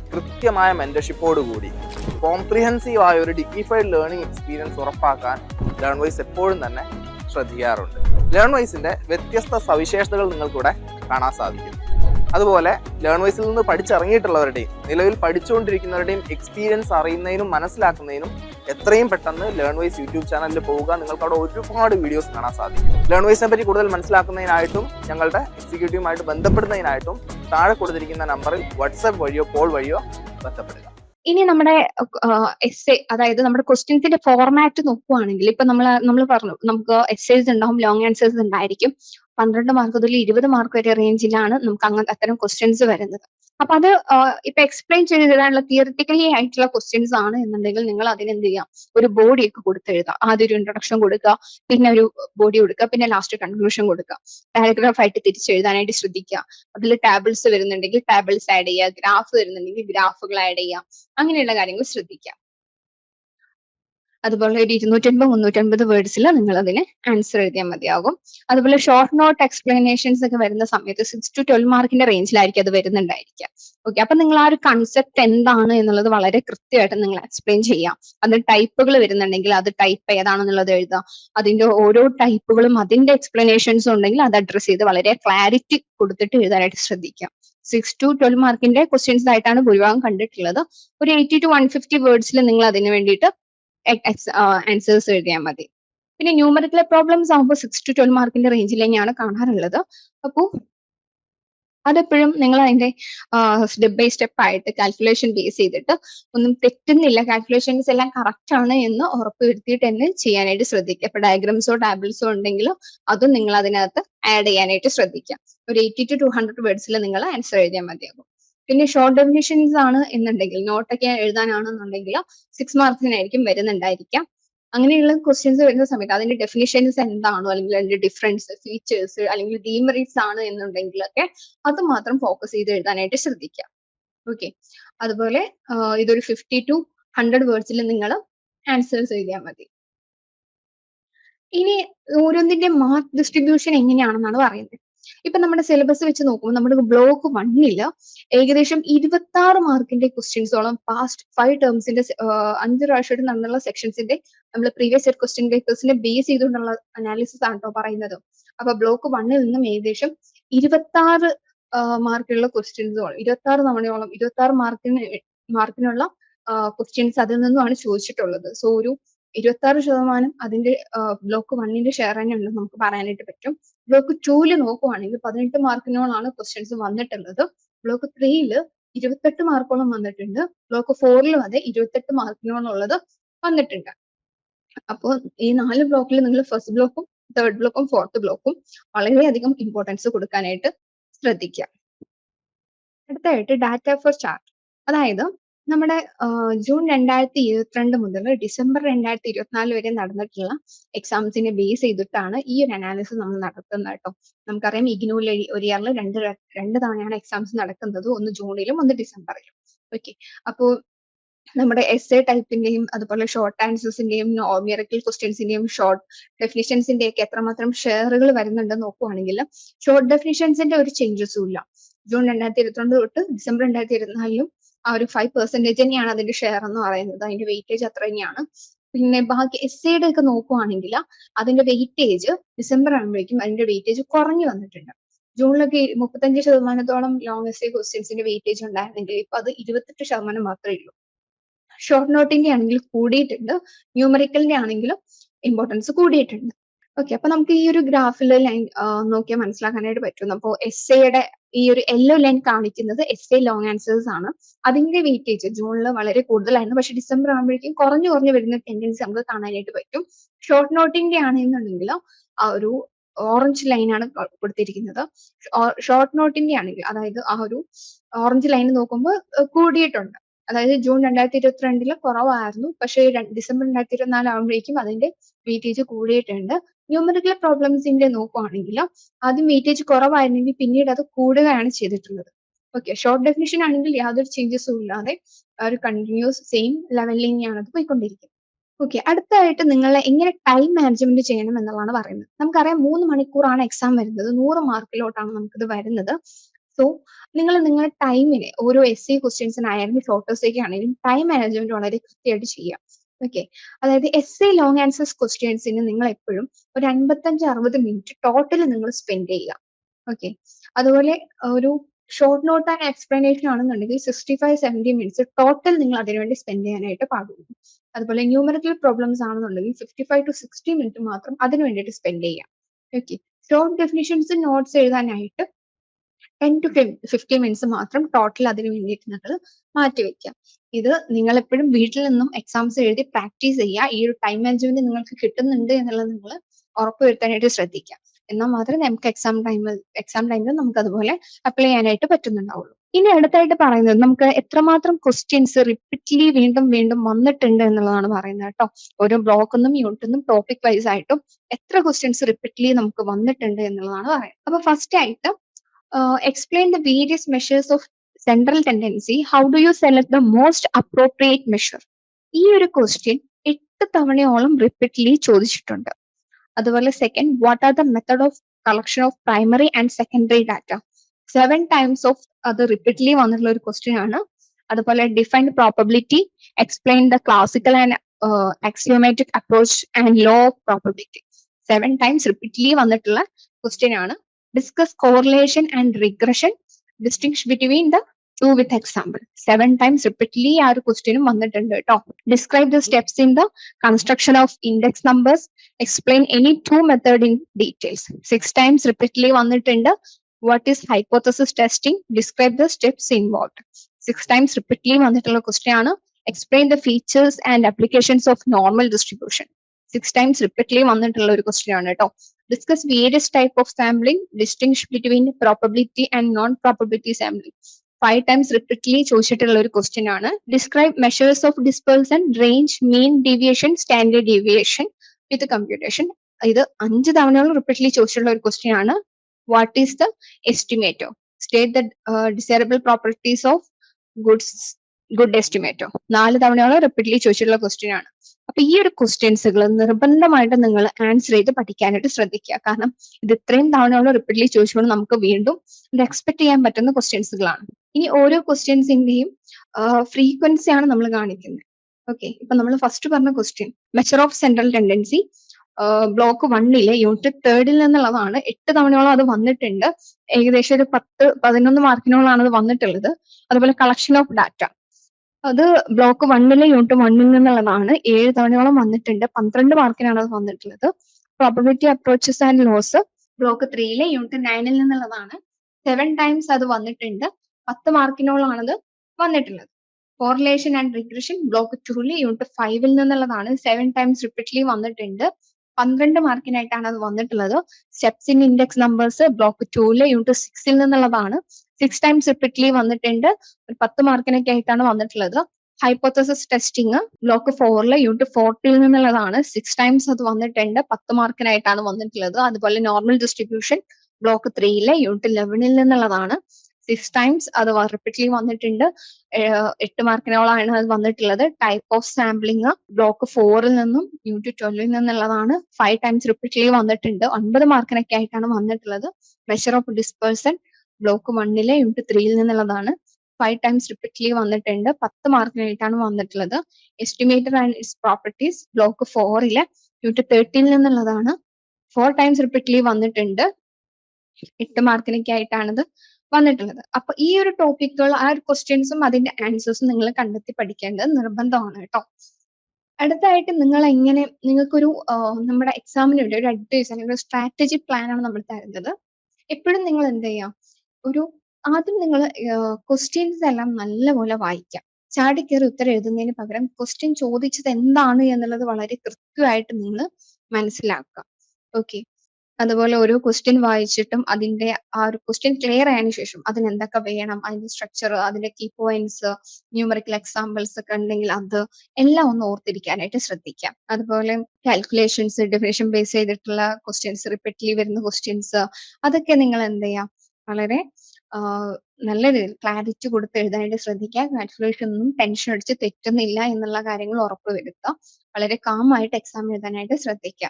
കൃത്യമായ മെന്റർഷിപ്പോടുകൂടി കോംപ്രിഹെൻസീവ് ആയ ഒരു ഡിഗ്നിഫൈഡ് ലേണിംഗ് എക്സ്പീരിയൻസ് ഉറപ്പാക്കാൻ ലേൺ വൈസ് എപ്പോഴും തന്നെ ശ്രദ്ധിക്കാറുണ്ട്. ലേൺ വൈസിന്റെ വ്യത്യസ്ത സവിശേഷതകൾ നിങ്ങൾക്കിവിടെ കാണാൻ സാധിക്കും. അതുപോലെ ലേൺ വൈസിൽ നിന്ന് പഠിച്ചിറങ്ങിയിട്ടുള്ളവരുടെയും നിലവിൽ പഠിച്ചുകൊണ്ടിരിക്കുന്നവരുടെയും എക്സ്പീരിയൻസ് അറിയുന്നതിനും മനസ്സിലാക്കുന്നതിനും എത്രയും പെട്ടെന്ന് ലേൺ വൈസ് യൂട്യൂബ് ചാനലിൽ പോവുക. നിങ്ങൾക്ക് അവിടെ ഒരുപാട് വീഡിയോസ് കാണാൻ സാധിക്കും. ലേൺ വൈസിനെ പറ്റി കൂടുതൽ മനസ്സിലാക്കുന്നതിനായിട്ടും ഞങ്ങളുടെ എക്സിക്യൂട്ടീവുമായിട്ട് ബന്ധപ്പെടുന്നതിനായിട്ടും താഴെ കൊടുത്തിരിക്കുന്ന നമ്പറിൽ വാട്സാപ്പ് വഴിയോ കോൾ വഴിയോ ബന്ധപ്പെടുക. ഇനി നമ്മുടെ എസ് എ അതായത് നമ്മുടെ ക്വസ്റ്റ്യൻസിന്റെ ഫോർമാറ്റ് നോക്കുവാണെങ്കിൽ ഇപ്പൊ നമ്മൾ നമ്മൾ പറഞ്ഞു നമുക്ക് എസ്സേസ് ഉണ്ടാവും ലോങ് ആൻസേഴ്സ് ഉണ്ടായിരിക്കും. പന്ത്രണ്ട് മാർക്ക് മുതൽ ഇരുപത് മാർക്ക് വരെ റേഞ്ചിലാണ് നമുക്ക് അങ്ങനെ അത്തരം ക്വസ്റ്റ്യൻസ് വരുന്നത്. അപ്പൊ അത് ഇപ്പൊ എക്സ്പ്ലെയിൻ ചെയ്ത് തരാനുള്ള തിയറിറ്റിക്കലി ആയിട്ടുള്ള ക്വസ്റ്റ്യൻസ് ആണ് എന്നുണ്ടെങ്കിൽ നിങ്ങൾ അതിന് എന്ത് ചെയ്യാം? ഒരു ബോഡി ഒക്കെ കൊടുത്തെഴുതാം. ആദ്യം ഒരു ഇൻട്രൊഡക്ഷൻ കൊടുക്കുക പിന്നെ ഒരു ബോഡി കൊടുക്കുക പിന്നെ ലാസ്റ്റ് കൺക്ലൂഷൻ കൊടുക്കുക. പാരഗ്രാഫ് ആയിട്ട് തിരിച്ചെഴുതാനായിട്ട് ശ്രദ്ധിക്കുക. അതിൽ ടാബിൾസ് വരുന്നുണ്ടെങ്കിൽ ടാബിൾസ് ആഡ് ചെയ്യുക. ഗ്രാഫ് വരുന്നുണ്ടെങ്കിൽ ഗ്രാഫുകൾ ആഡ് ചെയ്യുക. അങ്ങനെയുള്ള കാര്യങ്ങൾ ശ്രദ്ധിക്കുക. അതുപോലെ ഒരു ഇരുന്നൂറ്റൻപത് മുന്നൂറ്റൻപത് വേർഡ്സിൽ നിങ്ങൾ അതിന് ആൻസർ എഴുതിയാൽ മതിയാകും. അതുപോലെ ഷോർട്ട് നോട്ട് എക്സ്പ്ലനേഷൻസ് ഒക്കെ വരുന്ന സമയത്ത് സിക്സ് ടു ട്വൽവ് മാർക്കിന്റെ റേഞ്ചിലായിരിക്കും അത് വരുന്നുണ്ടായിരിക്കുക. ഓക്കെ അപ്പൊ നിങ്ങൾ ആ ഒരു കൺസെപ്റ്റ് എന്താണ് എന്നുള്ളത് വളരെ കൃത്യമായിട്ട് നിങ്ങൾ എക്സ്പ്ലെയിൻ ചെയ്യാം. അത് ടൈപ്പുകൾ വരുന്നുണ്ടെങ്കിൽ അത് ടൈപ്പ് ഏതാണെന്നുള്ളത് എഴുതാം അതിന്റെ ഓരോ ടൈപ്പുകളും അതിന്റെ എക്സ്പ്ലനേഷൻസ് ഉണ്ടെങ്കിൽ അത് അഡ്രസ് ചെയ്ത് വളരെ ക്ലാരിറ്റി കൊടുത്തിട്ട് എഴുതാനായിട്ട് ശ്രദ്ധിക്കാം സിക്സ് ടു ട്വൽവ് മാർക്കിന്റെ ക്വസ്റ്റ്യൻസ് ആയിട്ടാണ് ഭൂരിഭാഗം കണ്ടിട്ടുള്ളത്. ഒരു എയ്റ്റി ടു വൺ ഫിഫ്റ്റി വേർഡ്സിൽ നിങ്ങൾ അതിന് വേണ്ടിയിട്ട് ആൻസേഴ്സ് എഴുതിയാൽ മതി. പിന്നെ ന്യൂമറിക്കൽ പ്രോബ്ലംസ് ആകുമ്പോൾ സിക്സ് ടു ട്വൽവ് മാർക്കിന്റെ റേഞ്ചിൽ തന്നെയാണ് കാണാറുള്ളത്. അപ്പോൾ അതെപ്പോഴും നിങ്ങൾ അതിന്റെ സ്റ്റെപ്പ് ബൈ സ്റ്റെപ്പ് ആയിട്ട് കാൽക്കുലേഷൻ ബേസ് ചെയ്തിട്ട് ഒന്നും തെറ്റുന്നില്ല. കാൽക്കുലേഷൻസ് എല്ലാം കറക്റ്റ് ആണ് എന്ന് ഉറപ്പുവരുത്തിയിട്ട് തന്നെ ചെയ്യാനായിട്ട് ശ്രദ്ധിക്കുക. ഇപ്പൊ ഡയഗ്രംസോ ടാബിൾസോ ഉണ്ടെങ്കിലോ അതും നിങ്ങൾ അതിനകത്ത് ആഡ് ചെയ്യാനായിട്ട് ശ്രദ്ധിക്കുക. ഒരു എയ്റ്റി ടു ടു ഹൺഡ്രഡ് വേർഡ്സിൽ നിങ്ങൾ ആൻസർ എഴുതിയാൽ മതിയാകും. പിന്നെ ഷോർട്ട് ഡെഫിനിഷൻസ് ആണ് എന്നുണ്ടെങ്കിൽ നോട്ടൊക്കെ എഴുതാനാണെന്നുണ്ടെങ്കിൽ സിക്സ് മാർക്സിനായിരിക്കും വരുന്നുണ്ടായിരിക്കാം. അങ്ങനെയുള്ള ക്വസ്റ്റ്യൻസ് വരുന്ന സമയത്ത് അതിന്റെ ഡെഫിനിഷൻസ് എന്താണോ അല്ലെങ്കിൽ അതിന്റെ ഡിഫറൻസ് ഫീച്ചേഴ്സ് അല്ലെങ്കിൽ ഡീമെറിറ്റ്സ് ആണ് എന്നുണ്ടെങ്കിലൊക്കെ അത് മാത്രം ഫോക്കസ് ചെയ്ത് എഴുതാനായിട്ട് ശ്രദ്ധിക്കുക ഓക്കെ അതുപോലെ ഇതൊരു ഫിഫ്റ്റി ടു ഹൺഡ്രഡ് വേർഡ്സിൽ നിങ്ങൾ ആൻസേഴ്സ് എഴുതിയാൽ മതി. ഇനി ഓരോന്നിന്റെ മാർക്ക് ഡിസ്ട്രിബ്യൂഷൻ എങ്ങനെയാണെന്നാണ് പറയുന്നത്. ഇപ്പൊ നമ്മുടെ സിലബസ് വെച്ച് നോക്കുമ്പോൾ നമ്മുടെ ബ്ലോക്ക് വണ്ണിൽ ഏകദേശം ഇരുപത്തി ആറ് മാർക്കിന്റെ ക്വസ്റ്റ്യൻസോളം പാസ്റ്റ് ഫൈവ് ടേംസിന്റെ അഞ്ച് പ്രാവശ്യമായിട്ട് നടന്നുള്ള സെക്ഷൻസിന്റെ നമ്മൾ പ്രീവിയസ് ഇയർ ക്വസ്റ്റ്യൻ പേപ്പേഴ്സിനെ ബേസ് ചെയ്തുകൊണ്ടുള്ള അനാലിസിസ് ആണ് കേട്ടോ പറയുന്നത്. അപ്പൊ ബ്ലോക്ക് വണ്ണിൽ നിന്നും ഏകദേശം ഇരുപത്തി ആറ് മാർക്കുള്ള ക്വസ്റ്റ്യൻസോളം ഇരുപത്തി ആറ് തവണയോളം ഇരുപത്തി ആറ് മാർക്കിന് മാർക്കിനുള്ള ക്വസ്റ്റ്യൻസ് അതിൽ നിന്നുമാണ് ചോദിച്ചിട്ടുള്ളത്. സോ ഒരു ഇരുപത്തി ആറ് ശതമാനം അതിന്റെ ബ്ലോക്ക് വണ്ണിന്റെ ഷെയർ തന്നെ ഉണ്ടെന്ന് നമുക്ക് പറയാനായിട്ട് പറ്റും. ബ്ലോക്ക് ടൂൽ നോക്കുവാണെങ്കിൽ പതിനെട്ട് മാർക്കിനോളാണ് ക്വസ്റ്റ്യൻസ് വന്നിട്ടുള്ളത്. ബ്ലോക്ക് ത്രീയിൽ ഇരുപത്തെട്ട് മാർക്കോളം വന്നിട്ടുണ്ട്. ബ്ലോക്ക് ഫോറിലും അതെ ഇരുപത്തെട്ട് മാർക്കിനോളുള്ളത് വന്നിട്ടുണ്ട്. അപ്പോൾ ഈ നാല് ബ്ലോക്കിൽ നിങ്ങൾ ഫസ്റ്റ് ബ്ലോക്കും തേർഡ് ബ്ലോക്കും ഫോർത്ത് ബ്ലോക്കും വളരെയധികം ഇമ്പോർട്ടൻസ് കൊടുക്കാനായിട്ട് ശ്രദ്ധിക്കുക. അടുത്തായിട്ട് ഡാറ്റ ഫോർ ചാർട്ട് അതായത് നമ്മുടെ ജൂൺ രണ്ടായിരത്തി ഇരുപത്തിരണ്ട് മുതൽ ഡിസംബർ രണ്ടായിരത്തി ഇരുപത്തിനാല് വരെ നടന്നിട്ടുള്ള എക്സാംസിനെ ബേസ് ചെയ്തിട്ടാണ് ഈ ഒരു അനാലിസിസ് നമ്മൾ നടത്തുന്നത് കേട്ടോ. നമുക്കറിയാം ഇഗ്നൂൽ ഒരു ഇയറിൽ രണ്ട് രണ്ട് തവണയാണ് എക്സാംസ് നടക്കുന്നത്. ഒന്ന് ജൂണിലും ഒന്ന് ഡിസംബറിലും. ഓക്കെ അപ്പോ നമ്മുടെ എസ് എ ടൈപ്പിന്റെയും അതുപോലെ ഷോർട്ട് ആൻസേഴ്സിന്റെയും മിറക്കിൾ ക്വസ്റ്റ്യൻസിന്റെയും ഷോർട്ട് ഡെഫിനിഷൻസിന്റെ ഒക്കെ എത്രമാത്രം ഷെയറുകൾ വരുന്നുണ്ടെന്ന് നോക്കുവാണെങ്കിൽ ഷോർട്ട് ഡെഫിനിഷൻസിന്റെ ഒരു ചേഞ്ചസും ഇല്ല. ജൂൺ രണ്ടായിരത്തി ഇരുപത്തിരണ്ട് തൊട്ട് ഡിസംബർ രണ്ടായിരത്തി ഇരുപത്തിനാലിലും ആ ഒരു ഫൈവ് പെർസെന്റേജ് തന്നെയാണ് അതിന്റെ ഷെയർ എന്ന് പറയുന്നത്. അതിന്റെ വെയിറ്റേജ് അത്ര തന്നെയാണ്. പിന്നെ ബാക്കി എസ് ഐയുടെ ഒക്കെ നോക്കുവാണെങ്കിൽ അതിന്റെ വെയിറ്റേജ് ഡിസംബർ ആകുമ്പോഴേക്കും അതിന്റെ വെയിറ്റേജ് കുറഞ്ഞു വന്നിട്ടുണ്ട്. ജൂണിലൊക്കെ മുപ്പത്തഞ്ച് ശതമാനത്തോളം ലോങ് എസ് ഐ ക്വസ്റ്റ്യൻസിന്റെ വെയിറ്റേജ് ഉണ്ടായിരുന്നെങ്കിൽ ഇപ്പൊ അത് ഇരുപത്തെട്ട് ശതമാനം മാത്രമേ ഉള്ളൂ. ഷോർട്ട് നോട്ടിന്റെ ആണെങ്കിൽ കൂടിയിട്ടുണ്ട്. ന്യൂമറിക്കലിന്റെ ആണെങ്കിലും ഇമ്പോർട്ടൻസ് കൂടിയിട്ടുണ്ട്. ഓക്കെ അപ്പൊ നമുക്ക് ഈ ഒരു ഗ്രാഫിൽ ലൈൻ നോക്കിയാൽ മനസ്സിലാക്കാനായിട്ട് പറ്റും. അപ്പോൾ എസ് എയുടെ ഈ ഒരു യെല്ലോ ലൈൻ കാണിക്കുന്നത് എസ് എ ലോങ് ആൻസേഴ്സ് ആണ്. അതിന്റെ വെയിറ്റേജ് ജൂണിൽ വളരെ കൂടുതലായിരുന്നു. പക്ഷെ ഡിസംബർ ആകുമ്പോഴേക്കും കുറഞ്ഞു കുറഞ്ഞു വരുന്ന ടെൻഡൻസി നമുക്ക് കാണാനായിട്ട് പറ്റും. ഷോർട്ട് നോട്ടിന്റെ ആണെന്നുണ്ടെങ്കിൽ ആ ഒരു ഓറഞ്ച് ലൈനാണ് കൊടുത്തിരിക്കുന്നത്. ഷോർട്ട് നോട്ടിന്റെ ആണെങ്കിൽ അതായത് ആ ഒരു ഓറഞ്ച് ലൈൻ നോക്കുമ്പോൾ കൂടിയിട്ടുണ്ട്. അതായത് ജൂൺ രണ്ടായിരത്തി ഇരുപത്തിരണ്ടിൽ കുറവായിരുന്നു. പക്ഷേ ഡിസംബർ രണ്ടായിരത്തി ഇരുപത്തിനാല് ആകുമ്പോഴേക്കും അതിന്റെ വെയിറ്റേജ് കൂടിയിട്ടുണ്ട്. ന്യൂമറിക്കൽ പ്രോബ്ലംസിന്റെ നോക്കുവാണെങ്കിൽ ആദ്യം വെയിറ്റേജ് കുറവായിരുന്നെങ്കിൽ പിന്നീട് അത് കൂടുകയാണ് ചെയ്തിട്ടുള്ളത്. ഓക്കെ ഷോർട്ട് ഡെഫിനിഷൻ ആണെങ്കിൽ യാതൊരു ചേഞ്ചസും ഇല്ലാതെ ഒരു കണ്ടിന്യൂസ് സെയിം ലെവലിൽ തന്നെയാണ് അത് പോയിക്കൊണ്ടിരിക്കുന്നത്. ഓക്കെ അടുത്തായിട്ട് നിങ്ങൾ എങ്ങനെ ടൈം മാനേജ്മെന്റ് ചെയ്യണം എന്നുള്ളതാണ് പറയുന്നത്. നമുക്കറിയാം മൂന്ന് മണിക്കൂറാണ് എക്സാം വരുന്നത്. നൂറ് മാർക്കിലോട്ടാണ് നമുക്കിത് വരുന്നത്. സോ നിങ്ങൾ നിങ്ങളുടെ ടൈമിനെ ഓരോ എസ് സി ക്വസ്റ്റ്യൻസിനായാലും ഷോർട്ടേഴ്സേക്ക് ആണെങ്കിലും ടൈം മാനേജ്മെന്റ് വളരെ കൃത്യമായിട്ട് ചെയ്യാം ഓക്കെ അതായത് എസ് എ ലോങ് ആൻസേഴ്സ് ക്വസ്റ്റ്യൻസിന് നിങ്ങൾ എപ്പോഴും ഒരു അൻപത്തഞ്ച് അറുപത് മിനിറ്റ് ടോട്ടൽ നിങ്ങൾ സ്പെൻഡ് ചെയ്യുക. ഓക്കെ അതുപോലെ ഒരു ഷോർട്ട് നോട്ട് ആൻഡ് എക്സ്പ്ലനേഷൻ ആണെന്നുണ്ടെങ്കിൽ sixty five seventy minutes total നിങ്ങൾ അതിനുവേണ്ടി സ്പെൻഡ് ചെയ്യാനായിട്ട് പാടുള്ളൂ. അതുപോലെ ന്യൂമറിക്കൽ പ്രോബ്ലംസ് ആണെന്നുണ്ടെങ്കിൽ fifty five to sixty minute മാത്രം അതിന് വേണ്ടിയിട്ട് സ്പെൻഡ് ചെയ്യാം ഓക്കെ ഷോർട്ട് ഡെഫിനിഷൻസ് നോട്ട്സ് എഴുതാനായിട്ട് ടെൻ ടു ഫിഫ്റ്റി മിനിറ്റ്സ് മാത്രം ടോട്ടൽ അതിന് വേണ്ടിയിട്ട് നിങ്ങൾ മാറ്റി വെക്കാം ഇത് നിങ്ങൾ എപ്പോഴും വീട്ടിൽ നിന്നും എക്സാംസ് എഴുതി പ്രാക്ടീസ് ചെയ്യുക. ഈ ഒരു ടൈം മാനേജ്മെന്റ് നിങ്ങൾക്ക് കിട്ടുന്നുണ്ട് എന്നുള്ളത് നിങ്ങൾ ഉറപ്പുവരുത്താനായിട്ട് ശ്രദ്ധിക്കുക. എന്നാൽ മാത്രമേ നമുക്ക് എക്സാം ടൈമിൽ എക്സാം ടൈമിൽ നമുക്ക് അതുപോലെ അപ്ലൈ ചെയ്യാനായിട്ട് പറ്റുന്നുണ്ടാവുള്ളൂ. ഇനി അടുത്തായിട്ട് പറയുന്നത് നമുക്ക് എത്രമാത്രം ക്വസ്റ്റ്യൻസ് റിപ്പീറ്റ്ലി വീണ്ടും വീണ്ടും വന്നിട്ടുണ്ട് എന്നുള്ളതാണ് പറയുന്നത് കേട്ടോ. ഓരോ ബ്ലോക്കിന്നും യൂണിറ്റിന്നും ടോപ്പിക് വൈസ് ആയിട്ടും എത്ര ക്വസ്റ്റ്യൻസ് റിപ്പീറ്റ്ലി നമുക്ക് വന്നിട്ടുണ്ട് എന്നുള്ളതാണ് പറയുന്നത്. അപ്പൊ ഫസ്റ്റ് ആയിട്ട് explain the various measures of central tendency how do you select the most appropriate measure ഈ ഒരു ക്വസ്റ്റ്യൻ എട്ട് തവണയോളം റിപ്പീറ്റ്ലി ചോദിച്ചിട്ടുണ്ട്. അതുപോലെ second what are the method of collection of primary and secondary data seven times of അത് റിപ്പീറ്റ്ലി വന്നിട്ടുള്ള ഒരു ക്വസ്റ്റ്യൻ ആണ്. അതുപോലെ define probability explain the classical and axiomatic approach and law of probability seven times repeatedly വന്നിട്ടുള്ള ക്വസ്റ്റ്യൻ ആണ്. Discuss correlation and regression distinguish between the two with example seven times repeatedly ആ ഒരു ക്വസ്റ്റ്യനും വന്നിട്ടുണ്ട് കേട്ടോ describe the steps in the construction of index numbers explain any two method in details six times repeatedly വന്നിട്ടുണ്ട്. What is hypothesis testing describe the steps involve six times repeatedly വന്നിട്ടുള്ള ക്വസ്റ്റ്യൻ ആണ്. Explain the features and applications of normal distribution six times repeatedly വന്നിട്ടുള്ള ഒരു ക്വസ്റ്റ്യൻ ആണ് കേട്ടോ discuss various type of sampling, distinguish between probability and non-probability sampling. Five times repeatedly ചോദിച്ചിട്ടുള്ള ഒരു ക്വസ്റ്റ്യൻ ആണ്. Describe measures of dispersion range mean deviation standard deviation with computation ഇത് അഞ്ച് തവണയോളം റിപ്പീറ്റ്ലി ചോദിച്ചിട്ടുള്ള ഒരു ക്വസ്റ്റ്യൻ ആണ്. What is the estimator state the desirable properties of goods good estimator നാല് തവണയോളം റിപ്പീറ്റ്ലി ചോദിച്ചിട്ടുള്ള ക്വസ്റ്റ്യൻ ആണ്. അപ്പൊ ഈ ഒരു ക്വസ്റ്റ്യൻസുകൾ നിർബന്ധമായിട്ട് നിങ്ങൾ ആൻസർ ചെയ്ത് പഠിക്കാനായിട്ട് ശ്രദ്ധിക്കുക. കാരണം ഇത് ഇത്രയും തവണയോളം റിപ്പീറ്റ്ലി ചോദിച്ചുകൊണ്ട് നമുക്ക് വീണ്ടും ഇത് എക്സ്പെക്ട് ചെയ്യാൻ പറ്റുന്ന ക്വസ്റ്റ്യൻസുകളാണ് ഇനി ഓരോ ക്വസ്റ്റ്യൻസിന്റെയും ഫ്രീക്വൻസി ആണ് നമ്മൾ കാണിക്കുന്നത്. ഓക്കെ ഇപ്പൊ നമ്മൾ ഫസ്റ്റ് പറഞ്ഞ question measure of central tendency block വണ്ണിലെ യൂണിറ്റ് തേർഡിൽ നിന്നുള്ളതാണ്. എട്ട് തവണയോളം അത് വന്നിട്ടുണ്ട്. ഏകദേശം ഒരു പത്ത് പതിനൊന്ന് മാർക്കിനോളാണ് അത് വന്നിട്ടുള്ളത്. അതുപോലെ കളക്ഷൻ ഓഫ് ഡാറ്റ അത് ബ്ലോക്ക് വണ്ണിലെ യൂണിറ്റ് വണ്ണിൽ നിന്നുള്ളതാണ്. ഏഴ് തവണയോളം വന്നിട്ടുണ്ട്. പന്ത്രണ്ട് മാർക്കിനാണ് അത് വന്നിട്ടുള്ളത്. Probability approaches and laws block ത്രീയിലെ unit നയനിൽ നിന്നുള്ളതാണ്. സെവൻ ടൈംസ് അത് വന്നിട്ടുണ്ട്. പത്ത് അത് വന്നിട്ടുള്ളത്. കോറിലേഷൻ ആൻഡ് റിഗ്രഷൻ ബ്ലോക്ക് ടൂലി യൂണിറ്റ് ഫൈവിൽ നിന്നുള്ളതാണ്. സെവൻ ടൈംസ് റിപ്പീറ്റ്ലി വന്നിട്ടുണ്ട്. പന്ത്രണ്ട് മാർക്കിനായിട്ടാണ് അത് വന്നിട്ടുള്ളത്. Steps in index numbers block ടൂലെ unit സിക്സിൽ നിന്നുള്ളതാണ്. സിക്സ് ടൈംസ് റിപ്പീറ്റ്ലി വന്നിട്ടുണ്ട്. ഒരു പത്ത് മാർക്കിനൊക്കെ ആയിട്ടാണ് വന്നിട്ടുള്ളത്. ഹൈപ്പോത്തസിസ് ടെസ്റ്റിംഗ് ബ്ലോക്ക് ഫോറിൽ യൂണിറ്റ് ഫോർട്ടിയിൽ നിന്നുള്ളതാണ്. സിക്സ് ടൈംസ് അത് വന്നിട്ടുണ്ട്. പത്ത് മാർക്കിനായിട്ടാണ് വന്നിട്ടുള്ളത്. അതുപോലെ നോർമൽ ഡിസ്ട്രിബ്യൂഷൻ ബ്ലോക്ക് ത്രീയിലെ യൂണിറ്റ് ലെവനിൽ നിന്നുള്ളതാണ്. സിക്സ് ടൈംസ് അത് റിപ്പീറ്റ്ലി വന്നിട്ടുണ്ട്. എട്ട് മാർക്കിനോളാണ് അത് വന്നിട്ടുള്ളത്. ടൈപ്പ് ഓഫ് സാമ്പിളിംഗ് ബ്ലോക്ക് ഫോറിൽ നിന്നും യൂണിറ്റ് ട്വൽവിൽ നിന്നുള്ളതാണ്. ഫൈവ് ടൈംസ് റിപ്പീറ്റ്ലി വന്നിട്ടുണ്ട്. ഒൻപത് മാർക്കിനൊക്കെ ആയിട്ടാണ് വന്നിട്ടുള്ളത്. മെഷർ ഓഫ് ഡിസ്പേഴ്സൺ ബ്ലോക്ക് വണ്ണിലെ യൂണിറ്റ് ത്രീയിൽ നിന്നുള്ളതാണ്. ഫൈവ് ടൈംസ് റിപ്പീറ്റ്ലി വന്നിട്ടുണ്ട്. പത്ത് മാർക്കിനായിട്ടാണ് വന്നിട്ടുള്ളത്. Estimator and its properties block ഫോറിലെ unit തേർട്ടിയിൽ നിന്നുള്ളതാണ്. ഫോർ ടൈംസ് റിപ്പീറ്റ്ലി വന്നിട്ടുണ്ട്. എട്ട് മാർക്കിനൊക്കെ ആയിട്ടാണിത് വന്നിട്ടുള്ളത്. അപ്പൊ ഈ ഒരു ടോപ്പിക്കുകൾ ആ ഒരു ക്വസ്റ്റ്യൻസും അതിന്റെ ആൻസേഴ്സും നിങ്ങൾ കണ്ടെത്തി പഠിക്കേണ്ടത് നിർബന്ധമാണ് കേട്ടോ. അടുത്തായിട്ട് നിങ്ങൾ എങ്ങനെ നിങ്ങൾക്കൊരു നമ്മുടെ എക്സാമിന് വേണ്ടി ഒരു അഡ്വൈസ് അല്ലെങ്കിൽ ഒരു സ്ട്രാറ്റജി പ്ലാൻ ആണ് നമ്മൾ തരുന്നത്. എപ്പോഴും നിങ്ങൾ എന്ത് ചെയ്യാം? ഒരു ആദ്യം നിങ്ങൾ ക്വസ്റ്റ്യൻസ് എല്ലാം നല്ലപോലെ വായിക്കാം. ചാടിക്കയറി ഉത്തരം എഴുതുന്നതിന് പകരം ക്വസ്റ്റ്യൻ ചോദിച്ചത് എന്താണ് എന്നുള്ളത് വളരെ കൃത്യമായിട്ട് നിങ്ങൾ മനസ്സിലാക്കുക. ഓക്കെ. അതുപോലെ ഓരോ ക്വസ്റ്റ്യൻ വായിച്ചിട്ടും അതിന്റെ ആ ഒരു ക്വസ്റ്റ്യൻ ക്ലിയർ ആയതിനു ശേഷം അതിന് എന്തൊക്കെ വേണം അതിന്റെ സ്ട്രക്ചർ അതിന്റെ കീ പോയിന്റ്സ് ന്യൂമറിക്കൽ എക്സാമ്പിൾസ് ഒക്കെ ഉണ്ടെങ്കിൽ അത് എല്ലാം ഒന്ന് ഓർത്തിരിക്കാനായിട്ട് ശ്രദ്ധിക്കാം. അതുപോലെ കാൽക്കുലേഷൻസ് ഡെഫിനേഷൻ ബേസ് ചെയ്തിട്ടുള്ള ക്വസ്റ്റ്യൻസ് റിപ്പീറ്റ്ലി വരുന്ന ക്വസ്റ്റ്യൻസ് അതൊക്കെ നിങ്ങൾ എന്ത് ചെയ്യാം? വളരെ നല്ല രീതിയിൽ ക്ലാരിറ്റി കൊടുത്ത് എഴുതാനായിട്ട് ശ്രദ്ധിക്കുക. കാൽക്കുലേഷൻ ഒന്നും ടെൻഷൻ അടിച്ച് തെറ്റുന്നില്ല എന്നുള്ള കാര്യങ്ങൾ ഉറപ്പ് വരുത്തുക. വളരെ കാം ആയിട്ട് എക്സാം എഴുതാനായിട്ട് ശ്രദ്ധിക്കുക.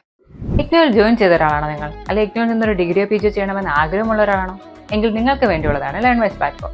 ഇഗ്നോയിൽ ജോയിൻ ചെയ്ത ഒരാളാണോ നിങ്ങൾ? അല്ലെങ്കിൽ ഇഗ്നോയിൽ നിന്നൊരു ഡിഗ്രിയോ പി ജിയോ ചെയ്യണമെന്ന് ആഗ്രഹമുള്ള ഒരാളാണോ? എങ്കിൽ നിങ്ങൾക്ക് വേണ്ടിയുള്ളതാണ് ലേൺ വൈസ് പ്ലാറ്റ്ഫോം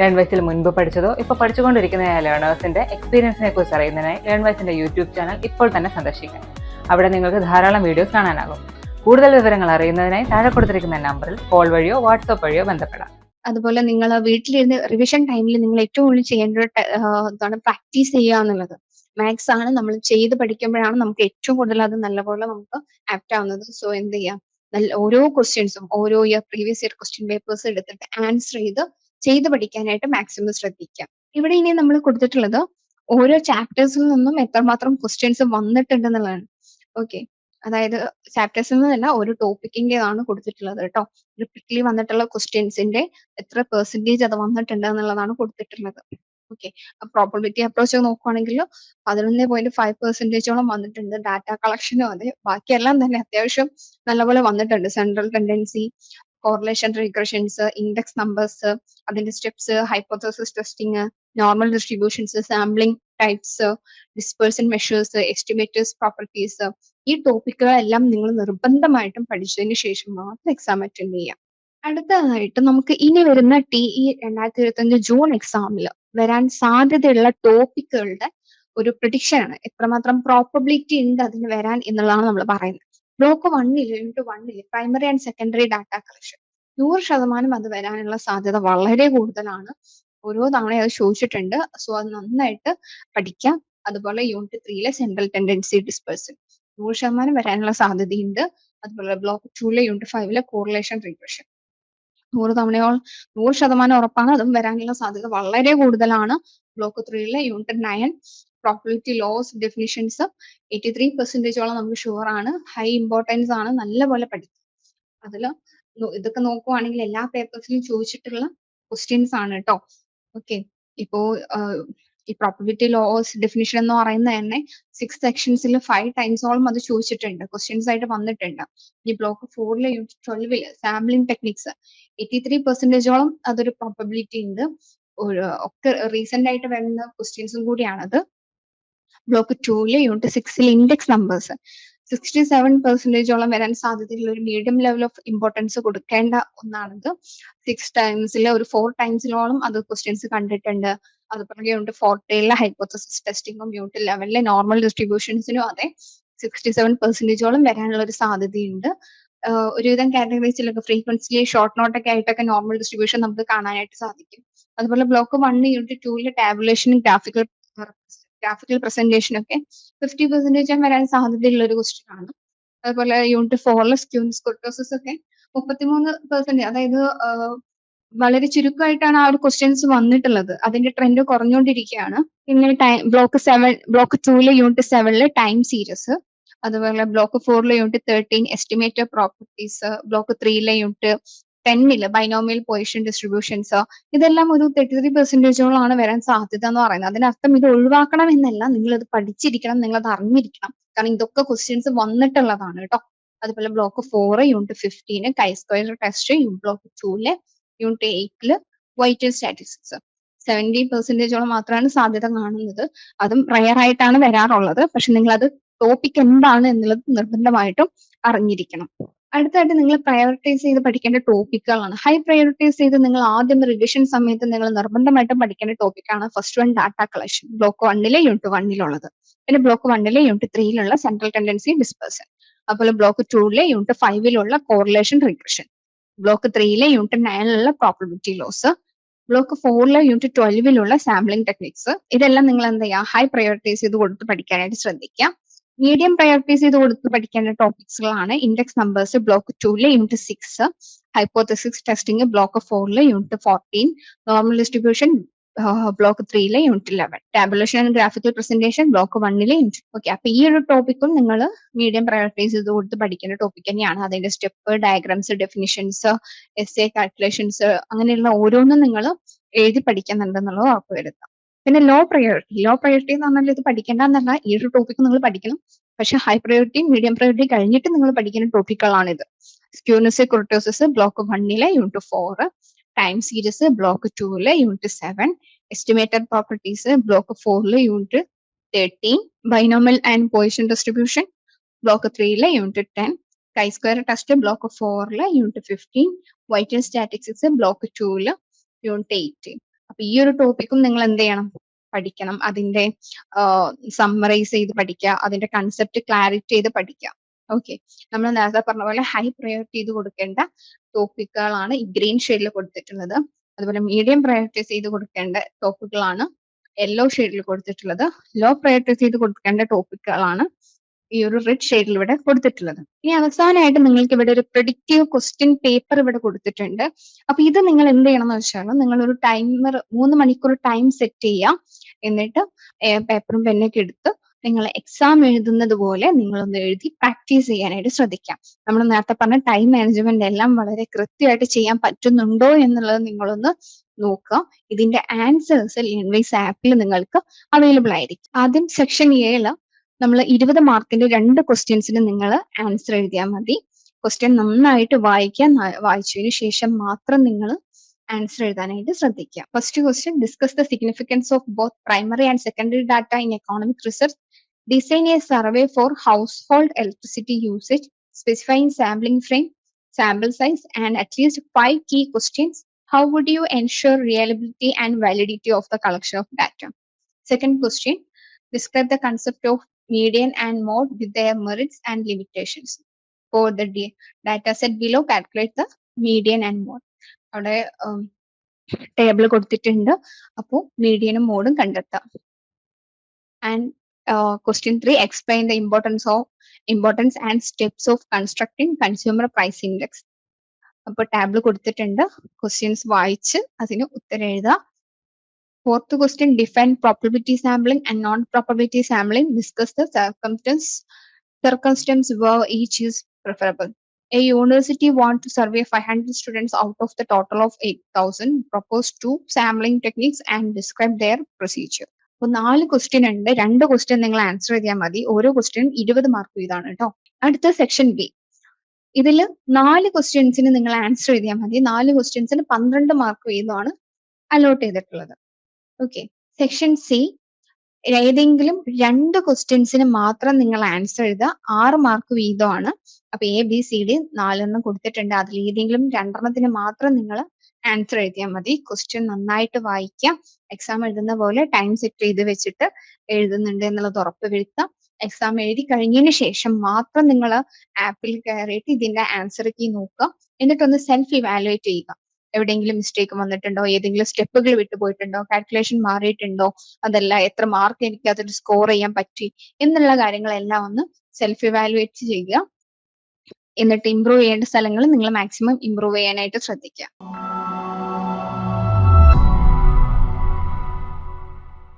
ലേൺ വൈസിൽ മുൻപ് പഠിച്ചതോ ഇപ്പോൾ പഠിച്ചുകൊണ്ടിരിക്കുന്ന ലേണേഴ്സിന്റെ എക്സ്പീരിയൻസിനെ കുറിച്ച് അറിയുന്നതിനായി ലേൺ വൈസിന്റെ യൂട്യൂബ് ചാനൽ ഇപ്പോൾ തന്നെ സന്ദർശിക്കാം. അവിടെ നിങ്ങൾക്ക് ധാരാളം വീഡിയോസ് കാണാനാകും. കൂടുതൽ വിവരങ്ങൾ അറിയുന്നതിനായി താഴെ കൊടുത്തിരിക്കുന്ന നമ്പറിൽ കോൾ വഴിയോ വാട്സാപ്പ് വഴിയോ ബന്ധപ്പെടാം. അതുപോലെ നിങ്ങൾ വീട്ടിലിരുന്ന് റിവിഷൻ ടൈമിൽ നിങ്ങൾ ഏറ്റവും കൂടുതൽ ചെയ്യേണ്ട ഒരു എന്താണ് പ്രാക്ടീസ് ചെയ്യുക എന്നുള്ളത്. മാത്സ് ആണ് നമ്മൾ ചെയ്ത് പഠിക്കുമ്പോഴാണ് നമുക്ക് ഏറ്റവും കൂടുതൽ അത് നല്ലപോലെ നമുക്ക് ആപ്റ്റ് ആവുന്നത്. സോ എന്ത് ചെയ്യാം? നല്ല ഓരോ ക്വസ്റ്റ്യൻസും ഓരോ year previous year question papers എടുത്തിട്ട് ആൻസർ ചെയ്ത് ചെയ്ത് പഠിക്കാനായിട്ട് മാക്സിമം ശ്രദ്ധിക്കാം. ഇവിടെ ഇനി നമ്മൾ കൊടുത്തിട്ടുള്ളത് ഓരോ ചാപ്റ്റേഴ്സിൽ നിന്നും എത്രമാത്രം ക്വസ്റ്റ്യൻസ് വന്നിട്ടുണ്ടെന്നുള്ളതാണ്. ഓക്കെ അതായത് ചാപ്റ്റേഴ്സിൽ നിന്നല്ല ഒരു ടോപ്പിക്കിന്റെതാണ് കൊടുത്തിട്ടുള്ളത് കേട്ടോ. റിപ്പീറ്റ്ലി വന്നിട്ടുള്ള ക്വസ്റ്റ്യൻസിന്റെ എത്ര പെർസെന്റേജ് അത് വന്നിട്ടുണ്ട് എന്നുള്ളതാണ് കൊടുത്തിട്ടുള്ളത് ഓക്കെ പ്രോബിലിറ്റി അപ്രോച്ച് നോക്കുവാണെങ്കിൽ പതിനൊന്ന് പോയിന്റ് ഫൈവ് പെർസെന്റേജോളം വന്നിട്ടുണ്ട്. ഡാറ്റ കളക്ഷനും അതെ. ബാക്കിയെല്ലാം തന്നെ അത്യാവശ്യം നല്ലപോലെ വന്നിട്ടുണ്ട്. Central tendency correlation regressions index numbers അതിന്റെ steps hypothesis testing normal distributions sampling types dispersion measures estimators properties ഈ ടോപ്പിക്കുകളെല്ലാം നിങ്ങൾ നിർബന്ധമായിട്ടും പഠിച്ചതിന് ശേഷം മാത്രം എക്സാം അറ്റൻഡ് ചെയ്യാം അടുത്തതായിട്ട് നമുക്ക് ഇനി വരുന്ന ടി ഇ രണ്ടായിരത്തി ഇരുപത്തി അഞ്ച് ജൂൺ എക്സാമിൽ വരാൻ സാധ്യതയുള്ള ടോപ്പിക്കുകളുടെ ഒരു പ്രഡിക്ഷൻ ആണ്. എത്രമാത്രം പ്രോബബിലിറ്റി ഉണ്ട് അതിന് വരാൻ എന്നുള്ളതാണ് നമ്മൾ പറയുന്നത്. ബ്ലോക്ക് വണ്ണിൽ യൂണിറ്റ് വണ്ണിൽ primary and secondary data collection നൂറ് ശതമാനം അത് വരാനുള്ള സാധ്യത വളരെ കൂടുതലാണ്. ഓരോ തവണ അത് ചോദിച്ചിട്ടുണ്ട്. സോ അത് നന്നായിട്ട് പഠിക്കാം. അതുപോലെ യൂണിറ്റ് ത്രീയിലെ സെൻട്രൽ ടെൻഡൻസി ഡിസ്പേഴ്സൺ നൂറ് ശതമാനം വരാനുള്ള സാധ്യതയുണ്ട്. അതുപോലെ ബ്ലോക്ക് ടൂലെ യൂണിറ്റ് ഫൈവിലെ കോറിലേഷൻ റിഗ്രഷൻ നൂറ് തവണയോളം നൂറ് ശതമാനം ഉറപ്പാണ് അതും വരാനുള്ള സാധ്യത വളരെ കൂടുതലാണ്. Block ത്രീയിലെ unit nine probability laws definitions eighty three പെർസെന്റേജോളം നമുക്ക് ഷുവർ ആണ്. ഹൈ ഇമ്പോർട്ടൻസ് ആണ്. നല്ലപോലെ പഠിക്കും. അതിൽ ഇതൊക്കെ നോക്കുവാണെങ്കിൽ എല്ലാ പേപ്പേഴ്സിലും ചോദിച്ചിട്ടുള്ള ക്വസ്റ്റ്യൻസ് ആണ് കേട്ടോ ഓക്കെ ഇപ്പോ ഈ പ്രോപ്പർട്ടി ലോസ് ഡെഫിനിഷൻ എന്ന് പറയുന്നത് തന്നെ സിക്സ് സെക്ഷൻസിൽ ഫൈവ് ടൈംസോളം അത് ചോദിച്ചിട്ടുണ്ട്. ക്വസ്റ്റ്യൻസ് ആയിട്ട് വന്നിട്ടുണ്ട്. ഈ ബ്ലോക്ക് ഫോറിലെ യൂണിറ്റ് ട്വൽവിൽ സാമ്പിളിംഗ് ടെക്നിക്സ് എയ്റ്റി ത്രീ പെർസെന്റേജോളം അതൊരു പ്രോബബിലിറ്റി ഉണ്ട്. ഒക്കെ റീസെന്റ് ആയിട്ട് വരുന്ന ക്വസ്റ്റ്യൻസും കൂടിയാണത്. ബ്ലോക്ക് ടൂവിലെ യൂണിറ്റ് സിക്സിൽ ഇൻഡെക്സ് നമ്പേഴ്സ് സിക്സ്റ്റി സെവൻ പെർസെന്റേജോളം വരാൻ സാധ്യതയുള്ള ഒരു മീഡിയം ലെവൽ ഓഫ് ഇമ്പോർട്ടൻസ് കൊടുക്കേണ്ട ഒന്നാണിത്. സിക്സ് ടൈംസിൽ ഒരു ഫോർ ടൈംസിലോളം അത് ക്വസ്റ്റ്യൻസ് കണ്ടിട്ടുണ്ട്. അതുപോലെ യൂണിറ്റ് ഫോർട്ടിയിലെ ഹൈപ്പോത്തസിസ് ടെസ്റ്റിംഗും യൂണിറ്റ് ലെവലിലെ നോർമൽ ഡിസ്ട്രിബ്യൂഷൻസിനും അതെ സിക്സ്റ്റി സെവൻ പെർസെന്റേജോളം വരാനുള്ള ഒരു സാധ്യതയുണ്ട്. ഒരുവിധം ഒരുവിധം കാറ്റഗറീസിലൊക്കെ ഫ്രീക്വൻസിലി ഷോർട്ട് നോട്ടൊക്കെ ആയിട്ടൊക്കെ നോർമൽ ഡിസ്ട്രിബ്യൂഷൻ നമുക്ക് കാണാനായിട്ട് സാധിക്കും. അതുപോലെ ബ്ലോക്ക് വൺ യൂണിറ്റ് ടൂവിലെ ടാബുലേഷനും ഗ്രാഫിക്കൽ ഗ്രാഫിക്കൽ പ്രസന്റേഷൻ ഒക്കെ ഫിഫ്റ്റി പെർസെന്റേജ് വരാൻ സാധ്യതയുള്ള ഒരു ക്വസ്റ്റ്യൻ ആണ്. അതുപോലെ യൂണിറ്റ് ഫോറിലെ സ്ക്യൂൻസ് കൊട്ടോസസ് ഒക്കെ മുപ്പത്തിമൂന്ന് പെർസെന്റ് അതായത് വളരെ ചുരുക്കമായിട്ടാണ് ആ ഒരു ക്വസ്റ്റ്യൻസ് വന്നിട്ടുള്ളത്. അതിന്റെ ട്രെൻഡ് കുറഞ്ഞുകൊണ്ടിരിക്കുകയാണ്. പിന്നെ ടൈം ബ്ലോക്ക് സെവൻ ബ്ലോക്ക് ടൂലെ യൂണിറ്റ് സെവനിലെ ടൈം സീരീസ് അതുപോലെ block ഫോറിലെ unit thirteen estimator properties block ത്രീയിലെ unit ടെന്നിൽ ബൈനോമിയൽ പൊസിഷൻ ഡിസ്ട്രിബ്യൂഷൻസ് ഇതെല്ലാം ഒരു തേർട്ടി ത്രീ പെർസെന്റേജോളാണ് വരാൻ സാധ്യത എന്ന് പറയുന്നത്. അതിനർത്ഥം ഇത് ഒഴിവാക്കണം എന്നല്ല നിങ്ങൾ ഇത് പഠിച്ചിരിക്കണം നിങ്ങൾ അത് അറിഞ്ഞിരിക്കണം. കാരണം ഇതൊക്കെ ക്വസ്റ്റ്യൻസ് വന്നിട്ടുള്ളതാണ് കേട്ടോ. അതുപോലെ block four unit fifteen chi square test block tool unit എയ്റ്റിൽ വൈറ്റൽ സ്റ്റാറ്റിസ്റ്റിക്സ് സെവന്റി പെർസെന്റേജോളം മാത്രമാണ് സാധ്യത കാണുന്നത്. അതും റയർ ആയിട്ടാണ് വരാറുള്ളത്. പക്ഷെ നിങ്ങൾ അത് ടോപ്പിക് എന്താണ് എന്നുള്ളത് നിർബന്ധമായിട്ടും അറിഞ്ഞിരിക്കണം. അടുത്തായിട്ട് നിങ്ങൾ പ്രയോറിറ്റൈസ് ചെയ്ത് പഠിക്കേണ്ട ടോപ്പിക്കുകളാണ് ഹൈ പ്രയോറിറ്റൈസ് ചെയ്ത് നിങ്ങൾ ആദ്യം റിവിഷൻ സമയത്ത് നിങ്ങൾ നിർബന്ധമായിട്ടും പഠിക്കേണ്ട ടോപ്പിക്കാണ് first one data collection block വണ്ണിലെ യൂണിറ്റ് വണ്ണിലുള്ളത് പിന്നെ ബ്ലോക്ക് വണ്ണിലെ യൂണിറ്റ് ത്രീയിലുള്ള സെൻട്രൽ ടെൻഡൻസി ഡിസ്പേഴ്സൺ അതുപോലെ ബ്ലോക്ക് ടൂവിലെ യൂണിറ്റ് ഫൈവിലുള്ള കോറിലേഷൻ റിഗ്രഷൻ ബ്ലോക്ക് ത്രീയിലെ യൂണിറ്റ് നയനിലുള്ള പ്രോബിലിറ്റി ലോസ് ബ്ലോക്ക് ഫോറിലെ യൂണിറ്റ് ട്വൽവിലുള്ള സാമ്പിളിംഗ് ടെക്നിക്സ് ഇതെല്ലാം നിങ്ങൾ എന്താ ചെയ്യുക? ഹൈ പ്രയോറിറ്റൈസ് ചെയ്ത് കൊടുത്ത് പഠിക്കാനായിട്ട് ശ്രദ്ധിക്കുക. മീഡിയം പ്രയോറിറ്റൈസ് ചെയ്ത് കൊടുത്ത് പഠിക്കേണ്ട ടോപ്പിക്സുകളാണ് index numbers block tool unit six hypothesis testing block ഫോറിലെ unit fourteen normal distribution block ത്രീയിലെ unit eleven tabulation and graphical presentation block വണ്ണിലെ യൂണിറ്റ് ഓക്കെ അപ്പൊ ഈ ഒരു ടോപ്പിക്കും നിങ്ങൾ മീഡിയം പ്രയോറിറ്റൈസ് ചെയ്ത് കൊടുത്ത് പഠിക്കേണ്ട ടോപ്പിക് തന്നെയാണ്. അതിന്റെ step diagrams definitions essay calculations അങ്ങനെയുള്ള ഓരോന്നും നിങ്ങൾ എഴുതി പഠിക്കുന്നുണ്ടെന്നുള്ളത് ഉറപ്പുവരുത്താം പിന്നെ ലോ പ്രയോറിറ്റി ലോ പ്രയോറിറ്റി എന്ന് പറഞ്ഞാൽ ഇത് പഠിക്കേണ്ടെന്നല്ല ഈ ഒരു ടോപ്പിക് നിങ്ങൾ പഠിക്കണം. പക്ഷെ ഹൈ പ്രയോറിറ്റി മീഡിയം പ്രയോറിറ്റി കഴിഞ്ഞിട്ട് നിങ്ങൾ പഠിക്കുന്ന ടോപ്പിക്കുകളാണിത് സ്ക്യൂനസ് കുർട്ടോസസ് ബ്ലോക്ക് വണ്ണിലെ unit four time series block ടൂവിലെ unit seven estimated properties block ഫോറിലെ unit thirteen binomial and Poisson distribution block ത്രീയിലെ unit ten chi square test block ഫോറിലെ unit fifteen vital statistics block ടൂവിൽ യൂണിറ്റ് എയ്റ്റീൻ അപ്പൊ ഈ ഒരു ടോപ്പിക്കും നിങ്ങൾ എന്ത് ചെയ്യണം? പഠിക്കണം. അതിന്റെ സമ്മറൈസ് ചെയ്ത് പഠിക്കുക. അതിന്റെ കൺസെപ്റ്റ് ക്ലാരിറ്റി ചെയ്ത് പഠിക്കുക. ഓക്കെ നമ്മൾ നേരത്തെ പറഞ്ഞ പോലെ ഹൈ പ്രയോറിറ്റി ചെയ്ത് കൊടുക്കേണ്ട ടോപ്പിക്കുകളാണ് ഈ ഗ്രീൻ ഷെയ്ഡിൽ കൊടുത്തിട്ടുള്ളത്. അതുപോലെ മീഡിയം പ്രയോറിറ്റൈസ് ചെയ്ത് കൊടുക്കേണ്ട ടോപ്പിക്കുകളാണ് യെല്ലോ ഷെയ്ഡിൽ കൊടുത്തിട്ടുള്ളത്. ലോ പ്രയോറിറ്റി ചെയ്ത് കൊടുക്കേണ്ട ടോപ്പിക്കുകളാണ് ഈ ഒരു റെഡ് ഷെയ്ഡിൽ ഇവിടെ കൊടുത്തിട്ടുള്ളത്. ഇനി അവസാനമായിട്ട് നിങ്ങൾക്ക് ഇവിടെ ഒരു പ്രൊഡിക്റ്റീവ് ക്വസ്റ്റ്യൻ പേപ്പർ ഇവിടെ കൊടുത്തിട്ടുണ്ട്. അപ്പൊ ഇത് നിങ്ങൾ എന്ത് ചെയ്യണം എന്ന് വെച്ചാൽ നിങ്ങൾ ഒരു ടൈമർ മൂന്ന് മണിക്കൂർ ടൈം സെറ്റ് ചെയ്യുക. എന്നിട്ട് പേപ്പറും പെന്നൊക്കെ എടുത്ത് നിങ്ങൾ എക്സാം എഴുതുന്നത് പോലെ നിങ്ങളൊന്ന് എഴുതി പ്രാക്ടീസ് ചെയ്യാനായിട്ട് ശ്രദ്ധിക്കാം നമ്മൾ നേരത്തെ പറഞ്ഞ ടൈം മാനേജ്മെന്റ് എല്ലാം വളരെ കൃത്യമായിട്ട് ചെയ്യാൻ പറ്റുന്നുണ്ടോ എന്നുള്ളത് നിങ്ങളൊന്ന് നോക്കുക. ഇതിന്റെ ആൻസേഴ്സ് ലിൻവൈസ് ആപ്പിൽ നിങ്ങൾക്ക് അവൈലബിൾ ആയിരിക്കും. ആദ്യം സെക്ഷൻ ഏഴ് നമ്മൾ ഇരുപത് മാർക്കിന്റെ രണ്ട് ക്വസ്റ്റ്യൻസിന് നിങ്ങൾ ആൻസർ എഴുതിയാൽ മതി. ക്വസ്റ്റ്യൻ നന്നായിട്ട് വായിക്കാൻ വായിച്ചതിന് ശേഷം മാത്രം നിങ്ങൾ ആൻസർ എഴുതാനായിട്ട് ശ്രദ്ധിക്കുക first question discuss the significance of both primary and secondary data in economic research design a survey for household electricity usage specifying sampling frame sample size and at least five key questions how would you ensure reliability and validity of the collection of data second question describe the concept of median and mode with their merits and limitations. For the da- data set below, calculate the median and mode. അവിടെ ടേബിൾ കൊടുത്തിട്ടുണ്ട്. അപ്പോൾ മീഡിയനും മോഡും കണ്ടെത്താം. And question three explain the importance of importance and steps of constructing consumer price index അപ്പൊ ടാബിൾ കൊടുത്തിട്ടുണ്ട്. ക്വസ്റ്റ്യൻസ് വായിച്ച് അതിന് ഉത്തരം എഴുതുക fourth question define probability sampling and non probability sampling discuss the circumstances circumstance where each is preferable. A university survey to survey 500 students out of the total of 8,000, propose two sampling techniques and describe their procedure. അപ്പൊ നാല് ക്വസ്റ്റ്യൻ ഉണ്ട്. രണ്ട് ക്വസ്റ്റ്യൻ നിങ്ങൾ ആൻസർ ചെയ്താൽ മതി. ഓരോ ക്വസ്റ്റ്യൻ ഇരുപത് മാർക്ക് വീതമാണ് കേട്ടോ. അടുത്ത സെക്ഷൻ ബി ഇതിൽ നാല് ക്വസ്റ്റ്യൻസിന് നിങ്ങൾ ആൻസർ ചെയ്താൽ മതി. നാല് ക്വസ്റ്റ്യൻസിന് പന്ത്രണ്ട് മാർക്ക് വീതമാണ് അലോട്ട് ചെയ്തിട്ടുള്ളത്. ഓക്കെ സെക്ഷൻ സി ഏതെങ്കിലും രണ്ട് ക്വസ്റ്റ്യൻസിന് മാത്രം നിങ്ങൾ ആൻസർ എഴുതുക. ആറ് മാർക്ക് വീതമാണ്. അപ്പൊ എ ബി സി ഡി നാലെണ്ണം കൊടുത്തിട്ടുണ്ട്. അതിൽ ഏതെങ്കിലും രണ്ടെണ്ണത്തിന് മാത്രം നിങ്ങൾ ആൻസർ എഴുതിയാൽ മതി. ക്വസ്റ്റ്യൻ നന്നായിട്ട് വായിക്കാം. എക്സാം എഴുതുന്ന പോലെ ടൈം സെറ്റ് ചെയ്ത് വെച്ചിട്ട് എഴുതുന്നുണ്ട് എന്നുള്ളത് ഉറപ്പ് വരുത്താം എക്സാം എഴുതി കഴിഞ്ഞതിന് ശേഷം മാത്രം നിങ്ങൾ ആപ്പിൽ കയറിയിട്ട് ഇതിന്റെ ആൻസർ കീ നോക്കുക. എന്നിട്ടൊന്ന് സെൽഫ് ഇവാലുവേറ്റ് ചെയ്യുക. എവിടെയെങ്കിലും മിസ്റ്റേക്ക് വന്നിട്ടുണ്ടോ? ഏതെങ്കിലും സ്റ്റെപ്പുകൾ വിട്ടുപോയിട്ടുണ്ടോ കാൽക്കുലേഷൻ മാറിയിട്ടുണ്ടോ? അതല്ല എത്ര മാർക്ക് എനിക്ക് അതിൽ സ്കോർ ചെയ്യാൻ പറ്റി? എന്നുള്ള കാര്യങ്ങളെല്ലാം ഒന്ന് സെൽഫ് ഇവാലുവേറ്റ് ചെയ്യുക. എന്നിട്ട് ഇമ്പ്രൂവ് ചെയ്യേണ്ട സ്ഥലങ്ങൾ നിങ്ങൾ മാക്സിമം ഇമ്പ്രൂവ് ചെയ്യാനായിട്ട് ശ്രദ്ധിക്കുക.